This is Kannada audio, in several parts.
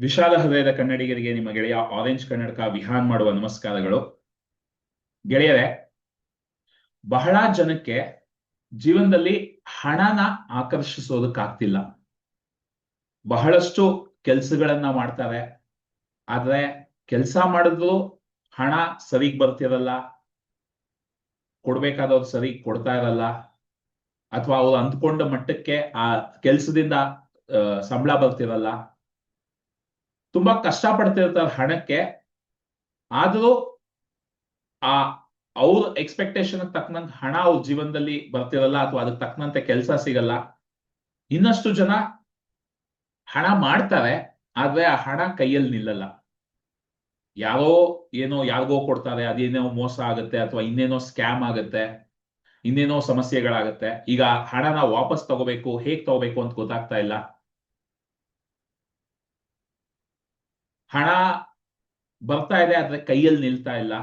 ವಿಶಾಲ ಹೃದಯದ ಕನ್ನಡಿಗರಿಗೆ ನಿಮ್ಮ ಗೆಳೆಯ ಆರೆಂಜ್ ಕನ್ನಡಕ ವಿಹಾನ್ ಮಾಡುವ ನಮಸ್ಕಾರಗಳು. ಗೆಳೆಯರೆ, ಬಹಳ ಜನಕ್ಕೆ ಜೀವನದಲ್ಲಿ ಹಣನ ಆಕರ್ಷಿಸೋದಕ್ಕಾಗ್ತಿಲ್ಲ. ಬಹಳಷ್ಟು ಕೆಲಸಗಳನ್ನ ಮಾಡ್ತಾರೆ ಆದ್ರೆ ಕೆಲಸ ಮಾಡಿದ್ರು ಹಣ ಸರಿಗ್ ಬರ್ತಿರಲ್ಲ. ಕೊಡ್ಬೇಕಾದವ್ರು ಸರಿ ಕೊಡ್ತಾ ಇರಲ್ಲ. ಅಥವಾ ಅವ್ರು ಅಂದ್ಕೊಂಡ ಮಟ್ಟಕ್ಕೆ ಆ ಕೆಲ್ಸದಿಂದ ಸಂಬಳ ಬರ್ತಿರಲ್ಲ. ತುಂಬಾ ಕಷ್ಟ ಪಡ್ತಿರ್ತಾರೆ ಹಣಕ್ಕೆ. ಆದರೂ ಆ ಅವ್ರ ಎಕ್ಸ್ಪೆಕ್ಟೇಷನ್ ತಕ್ಕನಂತ ಹಣ ಅವ್ರ ಜೀವನದಲ್ಲಿ ಬರ್ತಿರಲ್ಲ ಅಥವಾ ಅದಕ್ಕೆ ತಕ್ಕನಂತೆ ಕೆಲಸ ಸಿಗಲ್ಲ. ಇನ್ನಷ್ಟು ಜನ ಹಣ ಮಾಡ್ತಾರೆ, ಆದ್ರೆ ಆ ಹಣ ಕೈಯಲ್ಲಿ ನಿಲ್ಲಲ್ಲ. ಯಾರೋ ಏನೋ ಯಾರಿಗೋ ಕೊಡ್ತಾರೆ, ಅದೇನೋ ಮೋಸ ಆಗುತ್ತೆ ಅಥವಾ ಇನ್ನೇನೋ ಸ್ಕ್ಯಾಮ್ ಆಗುತ್ತೆ, ಇನ್ನೇನೋ ಸಮಸ್ಯೆಗಳಾಗತ್ತೆ. ಈಗ ಹಣನ ವಾಪಸ್ ತಗೋಬೇಕು, ಹೇಗ್ ತಗೋಬೇಕು ಅಂತ ಗೊತ್ತಾಗ್ತಾ ಇಲ್ಲ. ಹಣ ಬರ್ತಾ ಇದೆ, ಆದ್ರೆ ಕೈಯಲ್ಲಿ ನಿಲ್ತಾ ಇಲ್ಲ.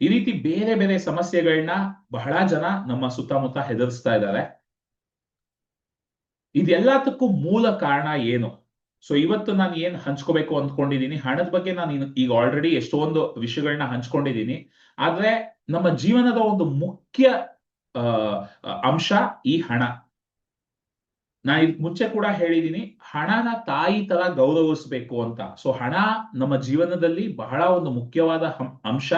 ಈ ರೀತಿ ಬೇರೆ ಬೇರೆ ಸಮಸ್ಯೆಗಳನ್ನ ಬಹಳ ಜನ ನಮ್ಮ ಸುತ್ತಮುತ್ತ ಹೆದರ್ಸ್ತಾ ಇದ್ದಾರೆ. ಇದೆಲ್ಲದಕ್ಕೂ ಮೂಲ ಕಾರಣ ಏನು? ಸೊ ಇವತ್ತು ನಾನು ಏನ್ ಹಂಚ್ಕೋಬೇಕು ಅಂದ್ಕೊಂಡಿದ್ದೀನಿ? ಹಣದ ಬಗ್ಗೆ ನಾನು ಈಗ ಆಲ್ರೆಡಿ ಎಷ್ಟೊಂದು ವಿಷಯಗಳನ್ನ ಹಂಚ್ಕೊಂಡಿದ್ದೀನಿ. ಆದ್ರೆ ನಮ್ಮ ಜೀವನದ ಒಂದು ಮುಖ್ಯ ಅಂಶ ಈ ಹಣ. ನಾನು ಇದ್ ಮುಂಚೆ ಕೂಡ ಹೇಳಿದೀನಿ, ಹಣನ ತಾಯಿ ತರ ಗೌರವಿಸ್ಬೇಕು ಅಂತ. ಸೊ ಹಣ ನಮ್ಮ ಜೀವನದಲ್ಲಿ ಬಹಳ ಒಂದು ಮುಖ್ಯವಾದ ಅಂಶ.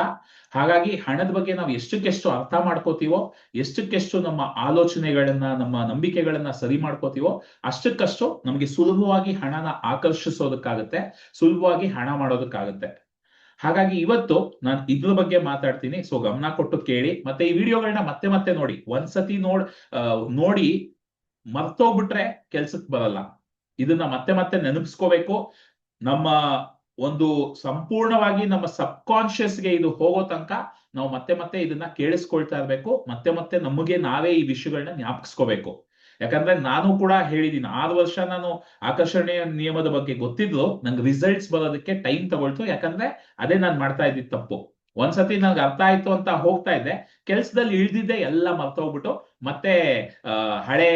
ಹಾಗಾಗಿ ಹಣದ ಬಗ್ಗೆ ನಾವು ಎಷ್ಟಕ್ಕೆಷ್ಟು ಅರ್ಥ ಮಾಡ್ಕೋತೀವೋ, ಎಷ್ಟಕ್ಕೆಷ್ಟು ನಮ್ಮ ಆಲೋಚನೆಗಳನ್ನ, ನಮ್ಮ ನಂಬಿಕೆಗಳನ್ನ ಸರಿ ಮಾಡ್ಕೋತೀವೋ, ಅಷ್ಟಕ್ಕಷ್ಟು ನಮಗೆ ಸುಲಭವಾಗಿ ಹಣನ ಆಕರ್ಷಿಸೋದಕ್ಕಾಗತ್ತೆ, ಸುಲಭವಾಗಿ ಹಣ ಮಾಡೋದಕ್ಕಾಗತ್ತೆ. ಹಾಗಾಗಿ ಇವತ್ತು ನಾನು ಇದ್ರ ಬಗ್ಗೆ ಮಾತಾಡ್ತೀನಿ. ಸೊ ಗಮನ ಕೊಟ್ಟು ಕೇಳಿ. ಮತ್ತೆ ಈ ವಿಡಿಯೋಗಳನ್ನ ಮತ್ತೆ ಮತ್ತೆ ನೋಡಿ. ಒಂದ್ಸತಿ ನೋಡ್ ನೋಡಿ ಮರ್ತೋಗ್ಬಿಟ್ರೆ ಕೆಲ್ಸಕ್ ಬರಲ್ಲ. ಇದನ್ನ ಮತ್ತೆ ಮತ್ತೆ ನೆನಪಿಸ್ಕೋಬೇಕು. ನಮ್ಮ ಒಂದು ಸಂಪೂರ್ಣವಾಗಿ ನಮ್ಮ ಸಬ್ ಕಾನ್ಶಿಯಸ್ಗೆ ಇದು ಹೋಗೋ ತನಕ ನಾವು ಮತ್ತೆ ಮತ್ತೆ ಇದನ್ನ ಕೇಳಿಸ್ಕೊಳ್ತಾ ಇರ್ಬೇಕು. ಮತ್ತೆ ಮತ್ತೆ ನಮಗೆ ನಾವೇ ಈ ವಿಷಯಗಳನ್ನ ಜ್ಞಾಪಿಸ್ಕೋಬೇಕು. ಯಾಕಂದ್ರೆ ನಾನು ಕೂಡ ಹೇಳಿದೀನಿ, ಆರು ವರ್ಷ ನಾನು ಆಕರ್ಷಣೆಯ ನಿಯಮದ ಬಗ್ಗೆ ಗೊತ್ತಿದ್ರು ನಂಗೆ ರಿಸಲ್ಟ್ಸ್ ಬರೋದಕ್ಕೆ ಟೈಮ್ ತಗೊಳ್ತು. ಯಾಕಂದ್ರೆ ಅದೇ ನಾನು ಮಾಡ್ತಾ ಇದ್ದಿದ್ದು ತಪ್ಪು. ಒಂದ್ಸತಿ ನನ್ಗೆ ಅರ್ಥ ಆಯ್ತು ಅಂತ ಹೋಗ್ತಾ ಇದ್ದೆ ಕೆಲ್ಸದಲ್ಲಿ ಇಳ್ದಿದ್ದೆ ಎಲ್ಲ ಮರ್ತೋಗ್ಬಿಟ್ಟು ಮತ್ತೆ ಹಳೆ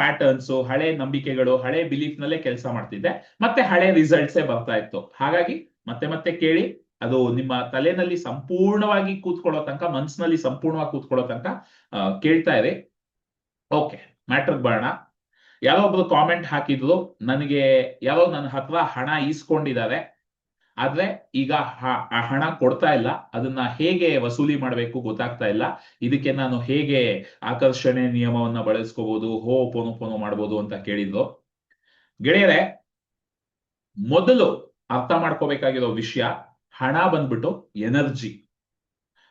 ಪ್ಯಾಟರ್ನ್ಸ್ ಹಳೆ ನಂಬಿಕೆಗಳು, ಹಳೆ ಬಿಲೀಫ್ ನಲ್ಲೇ ಕೆಲಸ ಮಾಡ್ತಿದ್ದೆ. ಮತ್ತೆ ಹಳೆ ರಿಸಲ್ಟ್ಸೇ ಬರ್ತಾ ಇತ್ತು. ಹಾಗಾಗಿ ಮತ್ತೆ ಮತ್ತೆ ಕೇಳಿ, ಅದು ನಿಮ್ಮ ತಲೆನಲ್ಲಿ ಸಂಪೂರ್ಣವಾಗಿ ಕೂತ್ಕೊಳ್ಳೋ ತನಕ, ಮನ್ಸಿನಲ್ಲಿ ಸಂಪೂರ್ಣವಾಗಿ ಕೂತ್ಕೊಳ್ಳೋ ತನಕ ಕೇಳ್ತಾ ಇರಿ. ಓಕೆ ಮ್ಯಾಟ್ರಿಕ್ ಬರೋಣ. ಯಾರೋ ಒಬ್ರು ಕಾಮೆಂಟ್ ಹಾಕಿದ್ರು, ನನಗೆ ಯಾರೋ ನನ್ನ ಹತ್ರ ಹಣ ಈಸ್ಕೊಂಡಿದ್ದಾರೆ. ಆದ್ರೆ ಈಗ ಹಣ ಕೊಡ್ತಾ ಇಲ್ಲ, ಅದನ್ನ ಹೇಗೆ ವಸೂಲಿ ಮಾಡಬೇಕು ಗೊತ್ತಾಗ್ತಾ ಇಲ್ಲ. ಇದಕ್ಕೆ ನಾನು ಹೇಗೆ ಆಕರ್ಷಣೆ ನಿಯಮವನ್ನ ಬಳಸ್ಕೋಬಹುದು ಹೋ, ಪೋನು ಪೋನು ಮಾಡ್ಬೋದು ಅಂತ ಕೇಳಿದ್ರು ಗೆಳೆಯರೆ, ಮೊದಲು ಅರ್ಥ ಮಾಡ್ಕೋಬೇಕಾಗಿರೋ ವಿಷಯ, ಹಣ ಬಂದ್ಬಿಟ್ಟು ಎನರ್ಜಿ.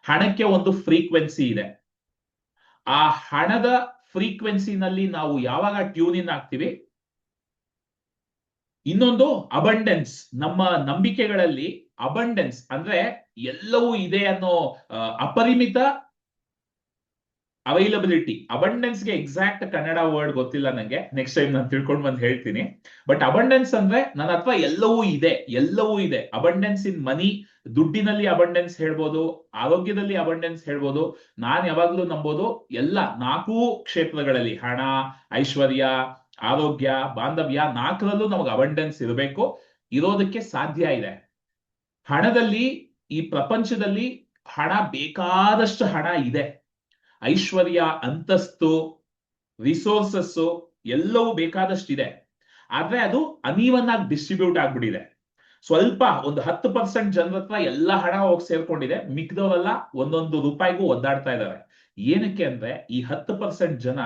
ಹಣಕ್ಕೆ ಒಂದು ಫ್ರೀಕ್ವೆನ್ಸಿ ಇದೆ. ಆ ಹಣದ ಫ್ರೀಕ್ವೆನ್ಸಿನಲ್ಲಿ ನಾವು ಯಾವಾಗ ಟ್ಯೂನ್ ಇನ್ ಆಗ್ತೀವಿ? ಇನ್ನೊಂದು ಅಬಂಡೆನ್ಸ್ ನಮ್ಮ ನಂಬಿಕೆಗಳಲ್ಲಿ ಅಬಂಡೆನ್ಸ್ ಅಂದ್ರೆ ಎಲ್ಲವೂ ಇದೆ ಅನ್ನೋ ಅಪರಿಮಿತ ಅವೈಲಬಿಲಿಟಿ ಅಬಂಡೆನ್ಸ್ಗೆ ಎಕ್ಸಾಕ್ಟ್ ಕನ್ನಡ ವರ್ಡ್ ಗೊತ್ತಿಲ್ಲ ನಂಗೆ. ನೆಕ್ಸ್ಟ್ ಟೈಮ್ ನಾನು ತಿಳ್ಕೊಂಡು ಬಂದು ಹೇಳ್ತೀನಿ. ಬಟ್ ಅಬಂಡೆನ್ಸ್ ಅಂದ್ರೆ ನನ್ನ ಹತ್ರ ಎಲ್ಲವೂ ಇದೆ ಎಲ್ಲವೂ ಇದೆ. ಅಬಂಡೆನ್ಸ್ ಇನ್ ಮನಿ ದುಡ್ಡಿನಲ್ಲಿ ಅಬಂಡೆನ್ಸ್ ಹೇಳ್ಬೋದು, ಆರೋಗ್ಯದಲ್ಲಿ ಅಬಂಡೆನ್ಸ್ ಹೇಳ್ಬೋದು, ನಾನ್ ಯಾವಾಗ್ಲೂ ನಂಬೋದು, ಎಲ್ಲ ನಾಲ್ಕು ಕ್ಷೇತ್ರಗಳಲ್ಲಿ ಹಣ, ಐಶ್ವರ್ಯ ಆರೋಗ್ಯ, ಬಾಂಧವ್ಯ ನಾಲ್ಕರಲ್ಲೂ ನಮಗೆ ಅಬಂಡೆನ್ಸ್ ಇರಬೇಕು. ಇರೋದಕ್ಕೆ ಸಾಧ್ಯ ಇದೆ. ಹಣದಲ್ಲಿ, ಈ ಪ್ರಪಂಚದಲ್ಲಿ ಹಣ ಬೇಕಾದಷ್ಟು ಹಣ ಇದೆ. ಐಶ್ವರ್ಯ, ಅಂತಸ್ತು ರಿಸೋರ್ಸಸ್ಸು ಎಲ್ಲವೂ ಬೇಕಾದಷ್ಟಿದೆ. ಆದ್ರೆ ಅದು ಅನೀವನ್ ಆಗಿ ಡಿಸ್ಟ್ರಿಬ್ಯೂಟ್ ಆಗ್ಬಿಟ್ಟಿದೆ. ಸ್ವಲ್ಪ ಒಂದು ಹತ್ತು ಪರ್ಸೆಂಟ್ ಜನರ ಹತ್ರ ಎಲ್ಲ ಹಣ ಹೋಗಿ ಸೇರ್ಕೊಂಡಿದೆ. ಮಿಕ್ದವರೆಲ್ಲ ಒಂದೊಂದು ರೂಪಾಯಿಗೂ ಒದ್ದಾಡ್ತಾ ಇದ್ದಾರೆ ಏನಕ್ಕೆ ಅಂದ್ರೆ ಈ ಹತ್ತು ಪರ್ಸೆಂಟ್ ಜನ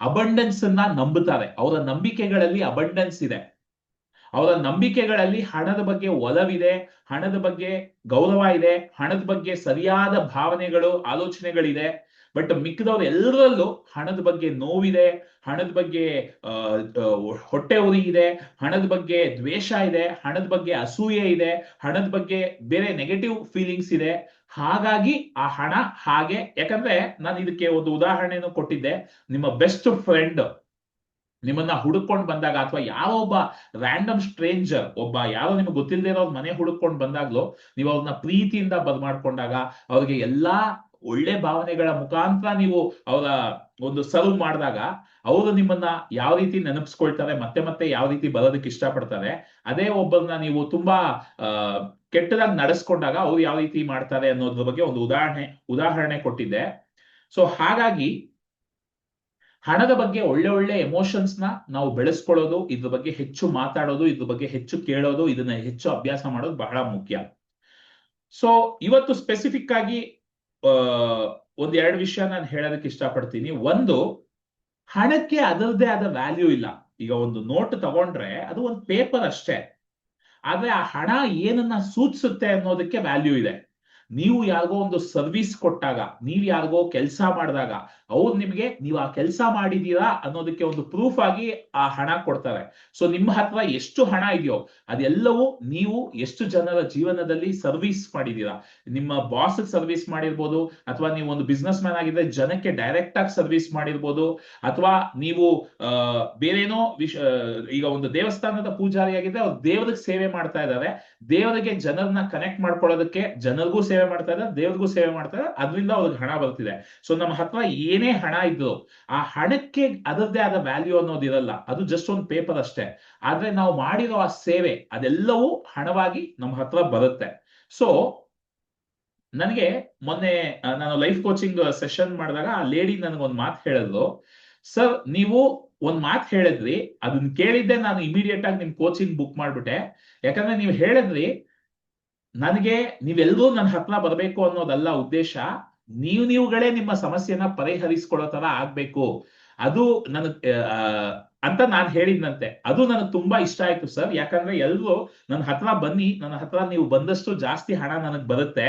ಅಬಂಡೆನ್ಸ್ ಅನ್ನ ನಂಬುತ್ತಾರೆ. ಅವರ ನಂಬಿಕೆಗಳಲ್ಲಿ ಅಬಂಡೆನ್ಸ್ ಇದೆ. ಅವರ ನಂಬಿಕೆಗಳಲ್ಲಿ ಹಣದ ಬಗ್ಗೆ ಒಲವಿದೆ, ಹಣದ ಬಗ್ಗೆ ಗೌರವ ಇದೆ, ಹಣದ ಬಗ್ಗೆ ಸರಿಯಾದ ಭಾವನೆಗಳು, ಆಲೋಚನೆಗಳಿದೆ. ಬಟ್ ಮಿಕ್ಕದವ್ರು ಎಲ್ಲರಲ್ಲೂ ಹಣದ ಬಗ್ಗೆ ನೋವಿದೆ, ಹಣದ ಬಗ್ಗೆ ಹೊಟ್ಟೆ ಉರಿ ಇದೆ, ಹಣದ ಬಗ್ಗೆ ದ್ವೇಷ ಇದೆ, ಹಣದ ಬಗ್ಗೆ ಅಸೂಯೆ ಇದೆ, ಹಣದ ಬಗ್ಗೆ ಬೇರೆ ನೆಗೆಟಿವ್ ಫೀಲಿಂಗ್ಸ್ ಇದೆ. ಹಾಗಾಗಿ ಆ ಹಣ ಹಾಗೆ. ಯಾಕಂದ್ರೆ ನಾನು ಇದಕ್ಕೆ ಒಂದು ಉದಾಹರಣೆಯನ್ನು ಕೊಟ್ಟಿದ್ದೆ. ನಿಮ್ಮ ಬೆಸ್ಟ್ ಫ್ರೆಂಡ್ ನಿಮ್ಮನ್ನ ಹುಡುಕೊಂಡು ಬಂದಾಗ ಅಥವಾ ಯಾವ ಒಬ್ಬ ರ್ಯಾಂಡಮ್ ಸ್ಟ್ರೇಂಜರ್ ಒಬ್ಬ ಯಾರೋ ನಿಮ್ಗೆ ಗೊತ್ತಿಲ್ಲದೆ ಇರೋ ಮನೆ ಹುಡುಕೊಂಡು ಬಂದಾಗ್ಲೂ ನೀವು ಅವ್ರನ್ನ ಪ್ರೀತಿಯಿಂದ ಬದ್ ಮಾಡ್ಕೊಂಡಾಗ ಅವ್ರಿಗೆ ಎಲ್ಲಾ ಒಳ್ಳೆ ಭಾವನೆಗಳ ಮುಖಾಂತರ ನೀವು ಅವರ ಒಂದು ಸರ್ವ್ ಮಾಡಿದಾಗ ಅವರು ನಿಮ್ಮನ್ನ ಯಾವ ರೀತಿ ನೆನಪಿಸ್ಕೊಳ್ತಾರೆ, ಮತ್ತೆ ಮತ್ತೆ ಯಾವ ರೀತಿ ಬರೋದಕ್ಕೆ ಇಷ್ಟಪಡ್ತಾರೆ, ಅದೇ ಒಬ್ಬರನ್ನ ನೀವು ತುಂಬಾ ಕೆಟ್ಟದಾಗಿ ನಡೆಸ್ಕೊಂಡಾಗ ಅವ್ರು ಯಾವ ರೀತಿ ಮಾಡ್ತಾರೆ ಅನ್ನೋದ್ರ ಬಗ್ಗೆ ಒಂದು ಉದಾಹರಣೆ ಉದಾಹರಣೆ ಕೊಟ್ಟಿದ್ದೆ. ಸೊ ಹಾಗಾಗಿ ಹಣದ ಬಗ್ಗೆ ಒಳ್ಳೆ ಒಳ್ಳೆ ಎಮೋಷನ್ಸ್ನ ನಾವು ಬೆಳೆಸ್ಕೊಳ್ಳೋದು, ಇದ್ರ ಬಗ್ಗೆ ಹೆಚ್ಚು ಮಾತಾಡೋದು, ಇದ್ರ ಬಗ್ಗೆ ಹೆಚ್ಚು ಕೇಳೋದು, ಇದನ್ನ ಹೆಚ್ಚು ಅಭ್ಯಾಸ ಮಾಡೋದು ಬಹಳ ಮುಖ್ಯ. ಸೊ ಇವತ್ತು ಸ್ಪೆಸಿಫಿಕ್ ಆಗಿ ಒಂದ್ ಎರಡು ವಿಷಯ ನಾನು ಹೇಳೋದಕ್ಕೆ ಇಷ್ಟಪಡ್ತೀನಿ. ಒಂದು, ಹಣಕ್ಕೆ ಅದರದೇ ಆದ ವ್ಯಾಲ್ಯೂ ಇಲ್ಲ. ಈಗ ಒಂದು ನೋಟ್ ತಗೊಂಡ್ರೆ ಅದು ಒಂದು ಪೇಪರ್ ಅಷ್ಟೇ. ಆದ್ರೆ ಆ ಹಣ ಏನನ್ನ ಸೂಚಿಸುತ್ತೆ ಅನ್ನೋದಕ್ಕೆ ವ್ಯಾಲ್ಯೂ ಇದೆ. ನೀವು ಯಾರಿಗೋ ಒಂದು ಸರ್ವಿಸ್ ಕೊಟ್ಟಾಗ, ನೀವ್ ಯಾರಿಗೋ ಕೆಲಸ ಮಾಡಿದಾಗ ಅವ್ರು ನಿಮ್ಗೆ, ನೀವು ಆ ಕೆಲಸ ಮಾಡಿದೀರಾ ಅನ್ನೋದಕ್ಕೆ ಒಂದು ಪ್ರೂಫ್ ಆಗಿ ಆ ಹಣ ಕೊಡ್ತಾರೆ. ಸೊ ನಿಮ್ಮ ಹತ್ರ ಎಷ್ಟು ಹಣ ಇದೆಯೋ ಅದೆಲ್ಲವೂ ನೀವು ಎಷ್ಟು ಜನರ ಜೀವನದಲ್ಲಿ ಸರ್ವಿಸ್ ಮಾಡಿದೀರಾ. ನಿಮ್ಮ ಬಾಸ್ ಸರ್ವಿಸ್ ಮಾಡಿರ್ಬೋದು, ಅಥವಾ ನೀವು ಒಂದು ಬಿಸ್ನೆಸ್ ಮ್ಯಾನ್ ಆಗಿದ್ರೆ ಜನಕ್ಕೆ ಡೈರೆಕ್ಟ್ ಆಗಿ ಸರ್ವಿಸ್ ಮಾಡಿರ್ಬೋದು, ಅಥವಾ ನೀವು ಬೇರೇನೋ ವಿಷ ಈಗ ಒಂದು ದೇವಸ್ಥಾನದ ಪೂಜಾರಿ ಆಗಿದ್ರೆ ಅವ್ರು ದೇವರಿಗೆ ಸೇವೆ ಮಾಡ್ತಾ ಇದ್ದಾರೆ ದೇವರಿಗೆ ಜನರನ್ನ ಕನೆಕ್ಟ್ ಮಾಡ್ಕೊಳ್ಳೋದಕ್ಕೆ ಜನರಿಗೂ ಸೇವೆ ಮಾಡ್ತಾ ಇದ್ದಾರೆ ದೇವ್ರಿಗೂ ಸೇವೆ ಮಾಡ್ತಾ ಇದ್ದಾರೆ ಅದರಿಂದ ಅವ್ರಿಗೆ ಹಣ ಬರ್ತಿದೆ. ಸೊ ನಮ್ಮ ಹತ್ರ ಏನೇ ಹಣ ಇದ್ರು ಆ ಹಣಕ್ಕೆ ಅದರದೇ ಆದ ವ್ಯಾಲ್ಯೂ ಅನ್ನೋದು ಇರಲ್ಲ. ಅದು ಜಸ್ಟ್ ಒಂದು ಪೇಪರ್ ಅಷ್ಟೇ. ಆದ್ರೆ ನಾವು ಮಾಡಿರೋ ಆ ಸೇವೆ, ಅದೆಲ್ಲವೂ ಹಣವಾಗಿ ನಮ್ಮ ಹತ್ರ ಬರುತ್ತೆ. ಸೊ ನನಗೆ ಮೊನ್ನೆ ನಾನು ಲೈಫ್ ಕೋಚಿಂಗ್ ಸೆಷನ್ ಮಾಡಿದಾಗ ಆ ಲೇಡಿ ನನಗೊಂದು ಮಾತು ಹೇಳಿದ್ರು ಸರ್ ನೀವು ಒಂದ್ ಮಾತು ಹೇಳಿದ್ರಿ ಅದನ್ನ ಕೇಳಿದ್ದೆ ನಾನು ಇಮಿಡಿಯೇಟ್ ಆಗಿ ನಿಮ್ ಕೋಚಿಂಗ್ ಬುಕ್ ಮಾಡ್ಬಿಟ್ಟೆ. ಯಾಕಂದ್ರೆ ನೀವು ಹೇಳಿದ್ರಿ, ನನಗೆ ನೀವೆಲ್ಲರೂ ನನ್ನ ಹತ್ರ ಬರಬೇಕು ಅನ್ನೋದಲ್ಲ ಉದ್ದೇಶ. ನೀವು ನೀವುಗಳೇ ನಿಮ್ಮ ಸಮಸ್ಯೆನ ಪರಿಹರಿಸ್ಕೊಳ್ಳೋ ತರ ಆಗ್ಬೇಕು. ಅದು ನನ್ ಅಂತ ನಾನ್ ಹೇಳಿದ್ನಂತೆ. ಅದು ನನಗೆ ತುಂಬಾ ಇಷ್ಟ ಆಯ್ತು ಸರ್. ಯಾಕಂದ್ರೆ ಎಲ್ರು ನನ್ನ ಹತ್ರ ಬನ್ನಿ, ನನ್ನ ಹತ್ರ ನೀವು ಬಂದಷ್ಟು ಜಾಸ್ತಿ ಹಣ ನನಗ್ ಬರುತ್ತೆ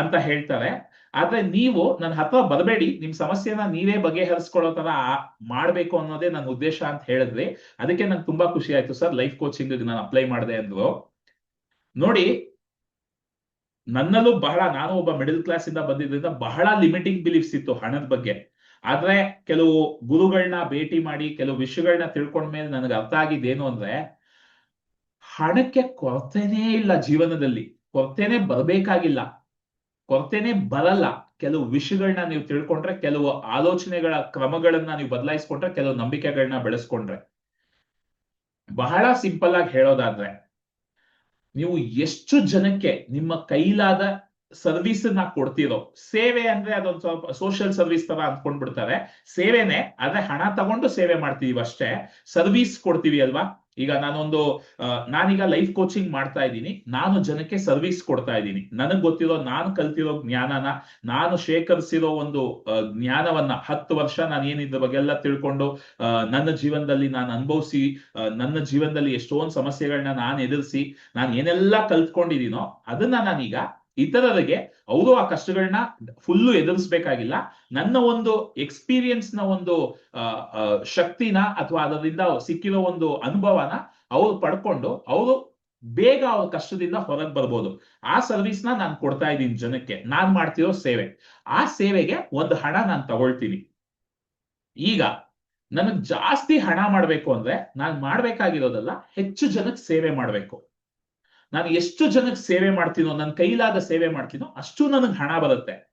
ಅಂತ ಹೇಳ್ತಾರೆ. ಆದ್ರೆ ನೀವು ನನ್ನ ಹತ್ರ ಬರಬೇಡಿ. ನಿಮ್ ಸಮಸ್ಯೆನ ನೀವೇ ಬಗೆಹರಿಸ್ಕೊಳ್ಳೋ ತರ ಮಾಡ್ಬೇಕು ಅನ್ನೋದೇ ನನ್ನ ಉದ್ದೇಶ ಅಂತ ಹೇಳಿದ್ರಿ. ಅದಕ್ಕೆ ನಂಗೆ ತುಂಬಾ ಖುಷಿ ಆಯ್ತು ಸರ್. ಲೈಫ್ ಕೋಚಿಂಗ್ ನಾನು ಅಪ್ಲೈ ಮಾಡಿದೆ ಅಂದ್ರು. ನೋಡಿ ನನ್ನಲ್ಲೂ ಬಹಳ, ನಾನು ಒಬ್ಬ ಮಿಡಲ್ ಕ್ಲಾಸ್ ಇಂದ ಬಂದಿದ್ದರಿಂದ ಬಹಳ ಲಿಮಿಟಿಂಗ್ ಬಿಲೀಫ್ಸ್ ಇತ್ತು ಹಣದ ಬಗ್ಗೆ. ಆದ್ರೆ ಕೆಲವು ಗುರುಗಳನ್ನ ಭೇಟಿ ಮಾಡಿ, ಕೆಲವು ವಿಷಯಗಳನ್ನ ತಿಳ್ಕೊಂಡ್ಮೇಲೆ ನನಗೆ ಅರ್ಥ ಆಗಿದ್ದೇನು ಅಂದ್ರೆ, ಹಣಕ್ಕೆ ಕೊರತೆನೇ ಇಲ್ಲ ಜೀವನದಲ್ಲಿ. ಕೊರತೆನೆ ಬರಬೇಕಾಗಿಲ್ಲ. ಕೊರತೆನೆ ಬರಲ್ಲ. ಕೆಲವು ವಿಷಯಗಳನ್ನ ನೀವು ತಿಳ್ಕೊಂಡ್ರೆ, ಕೆಲವು ಆಲೋಚನೆಗಳ ಕ್ರಮಗಳನ್ನ ನೀವು ಬದಲಾಯಿಸ್ಕೊಂಡ್ರೆ, ಕೆಲವು ನಂಬಿಕೆಗಳನ್ನ ಬೆಳೆಸ್ಕೊಂಡ್ರೆ. ಬಹಳ ಸಿಂಪಲ್ ಆಗಿ ಹೇಳೋದಾದ್ರೆ ನೀವು ಎಷ್ಟು ಜನಕ್ಕೆ ನಿಮ್ಮ ಕೈಲಾದ ಸರ್ವಿಸ್ನ ಕೊಡ್ತಿರೋ, ಸೇವೆ ಅಂದ್ರೆ ಅದೊಂದು ಸ್ವಲ್ಪ ಸೋಷಿಯಲ್ ಸರ್ವಿಸ್ ತರ ಅಂದ್ಕೊಂಡ್ಬಿಡ್ತಾರೆ ಸೇವೆನೆ ಅದೇ ಹಣ ತಗೊಂಡು ಸೇವೆ ಮಾಡ್ತೀವಿ ಅಷ್ಟೇ. ಸರ್ವಿಸ್ ಕೊಡ್ತೀವಿ ಅಲ್ವಾ? ಈಗ ನಾನೊಂದು ನಾನೀಗ ಲೈಫ್ ಕೋಚಿಂಗ್ ಮಾಡ್ತಾ ಇದ್ದೀನಿ. ನಾನು ಜನಕ್ಕೆ ಸರ್ವಿಸ್ ಕೊಡ್ತಾ ಇದ್ದೀನಿ. ನನಗ್ ಗೊತ್ತಿರೋ, ನಾನು ಕಲ್ತಿರೋ ಜ್ಞಾನನ, ನಾನು ಶೇಖರಿಸಿರೋ ಒಂದು ಜ್ಞಾನವನ್ನ ಹತ್ತು ವರ್ಷ ನಾನು ಏನಿದ್ರ ಬಗ್ಗೆ ಎಲ್ಲ ತಿಳ್ಕೊಂಡು ನನ್ನ ಜೀವನದಲ್ಲಿ ನಾನು ಅನುಭವಿಸಿ ನನ್ನ ಜೀವನದಲ್ಲಿ ಎಷ್ಟೊಂದು ಸಮಸ್ಯೆಗಳನ್ನ ನಾನು ಎದುರಿಸಿ, ನಾನು ಏನೆಲ್ಲ ಕಲ್ತ್ಕೊಂಡಿದ್ದೀನೋ ಅದನ್ನ ನಾನೀಗ ಇತರರಿಗೆ ಅವರು ಆ ಕಷ್ಟಗಳನ್ನ ಫುಲ್ಲು ಎದುರಿಸ್ಬೇಕಾಗಿಲ್ಲ. ನನ್ನ ಒಂದು ಎಕ್ಸ್ಪೀರಿಯನ್ಸ್ನ ಒಂದು ಶಕ್ತಿನ ಅಥವಾ ಅದರಿಂದ ಸಿಕ್ಕಿರೋ ಒಂದು ಅನುಭವನ ಅವ್ರು ಪಡ್ಕೊಂಡು ಅವರು ಬೇಗ ಅವ್ರ ಕಷ್ಟದಿಂದ ಹೊರಗೆ ಬರ್ಬೋದು. ಆ ಸರ್ವಿಸ್ನ ನಾನು ಕೊಡ್ತಾ ಇದ್ದೀನಿ ಜನಕ್ಕೆ. ನಾನ್ ಮಾಡ್ತಿರೋ ಸೇವೆ. ಆ ಸೇವೆಗೆ ಒಂದು ಹಣ ನಾನು ತಗೊಳ್ತೀನಿ. ಈಗ ನನಗ್ ಜಾಸ್ತಿ ಹಣ ಮಾಡ್ಬೇಕು ಅಂದ್ರೆ ನಾನು ಮಾಡ್ಬೇಕಾಗಿರೋದಲ್ಲ ಹೆಚ್ಚು ಜನಕ್ಕೆ ಸೇವೆ ಮಾಡ್ಬೇಕು. ನಾನು ಎಷ್ಟು ಜನಕ್ಕೆ ಸೇವೆ ಮಾಡ್ತೀನೋ, ನನ್ನ ಕೈಲಾದ ಸೇವೆ ಮಾಡ್ತೀನೋ ಅಷ್ಟು ನನಗೆ ಹಣ ಬರುತ್ತೆ.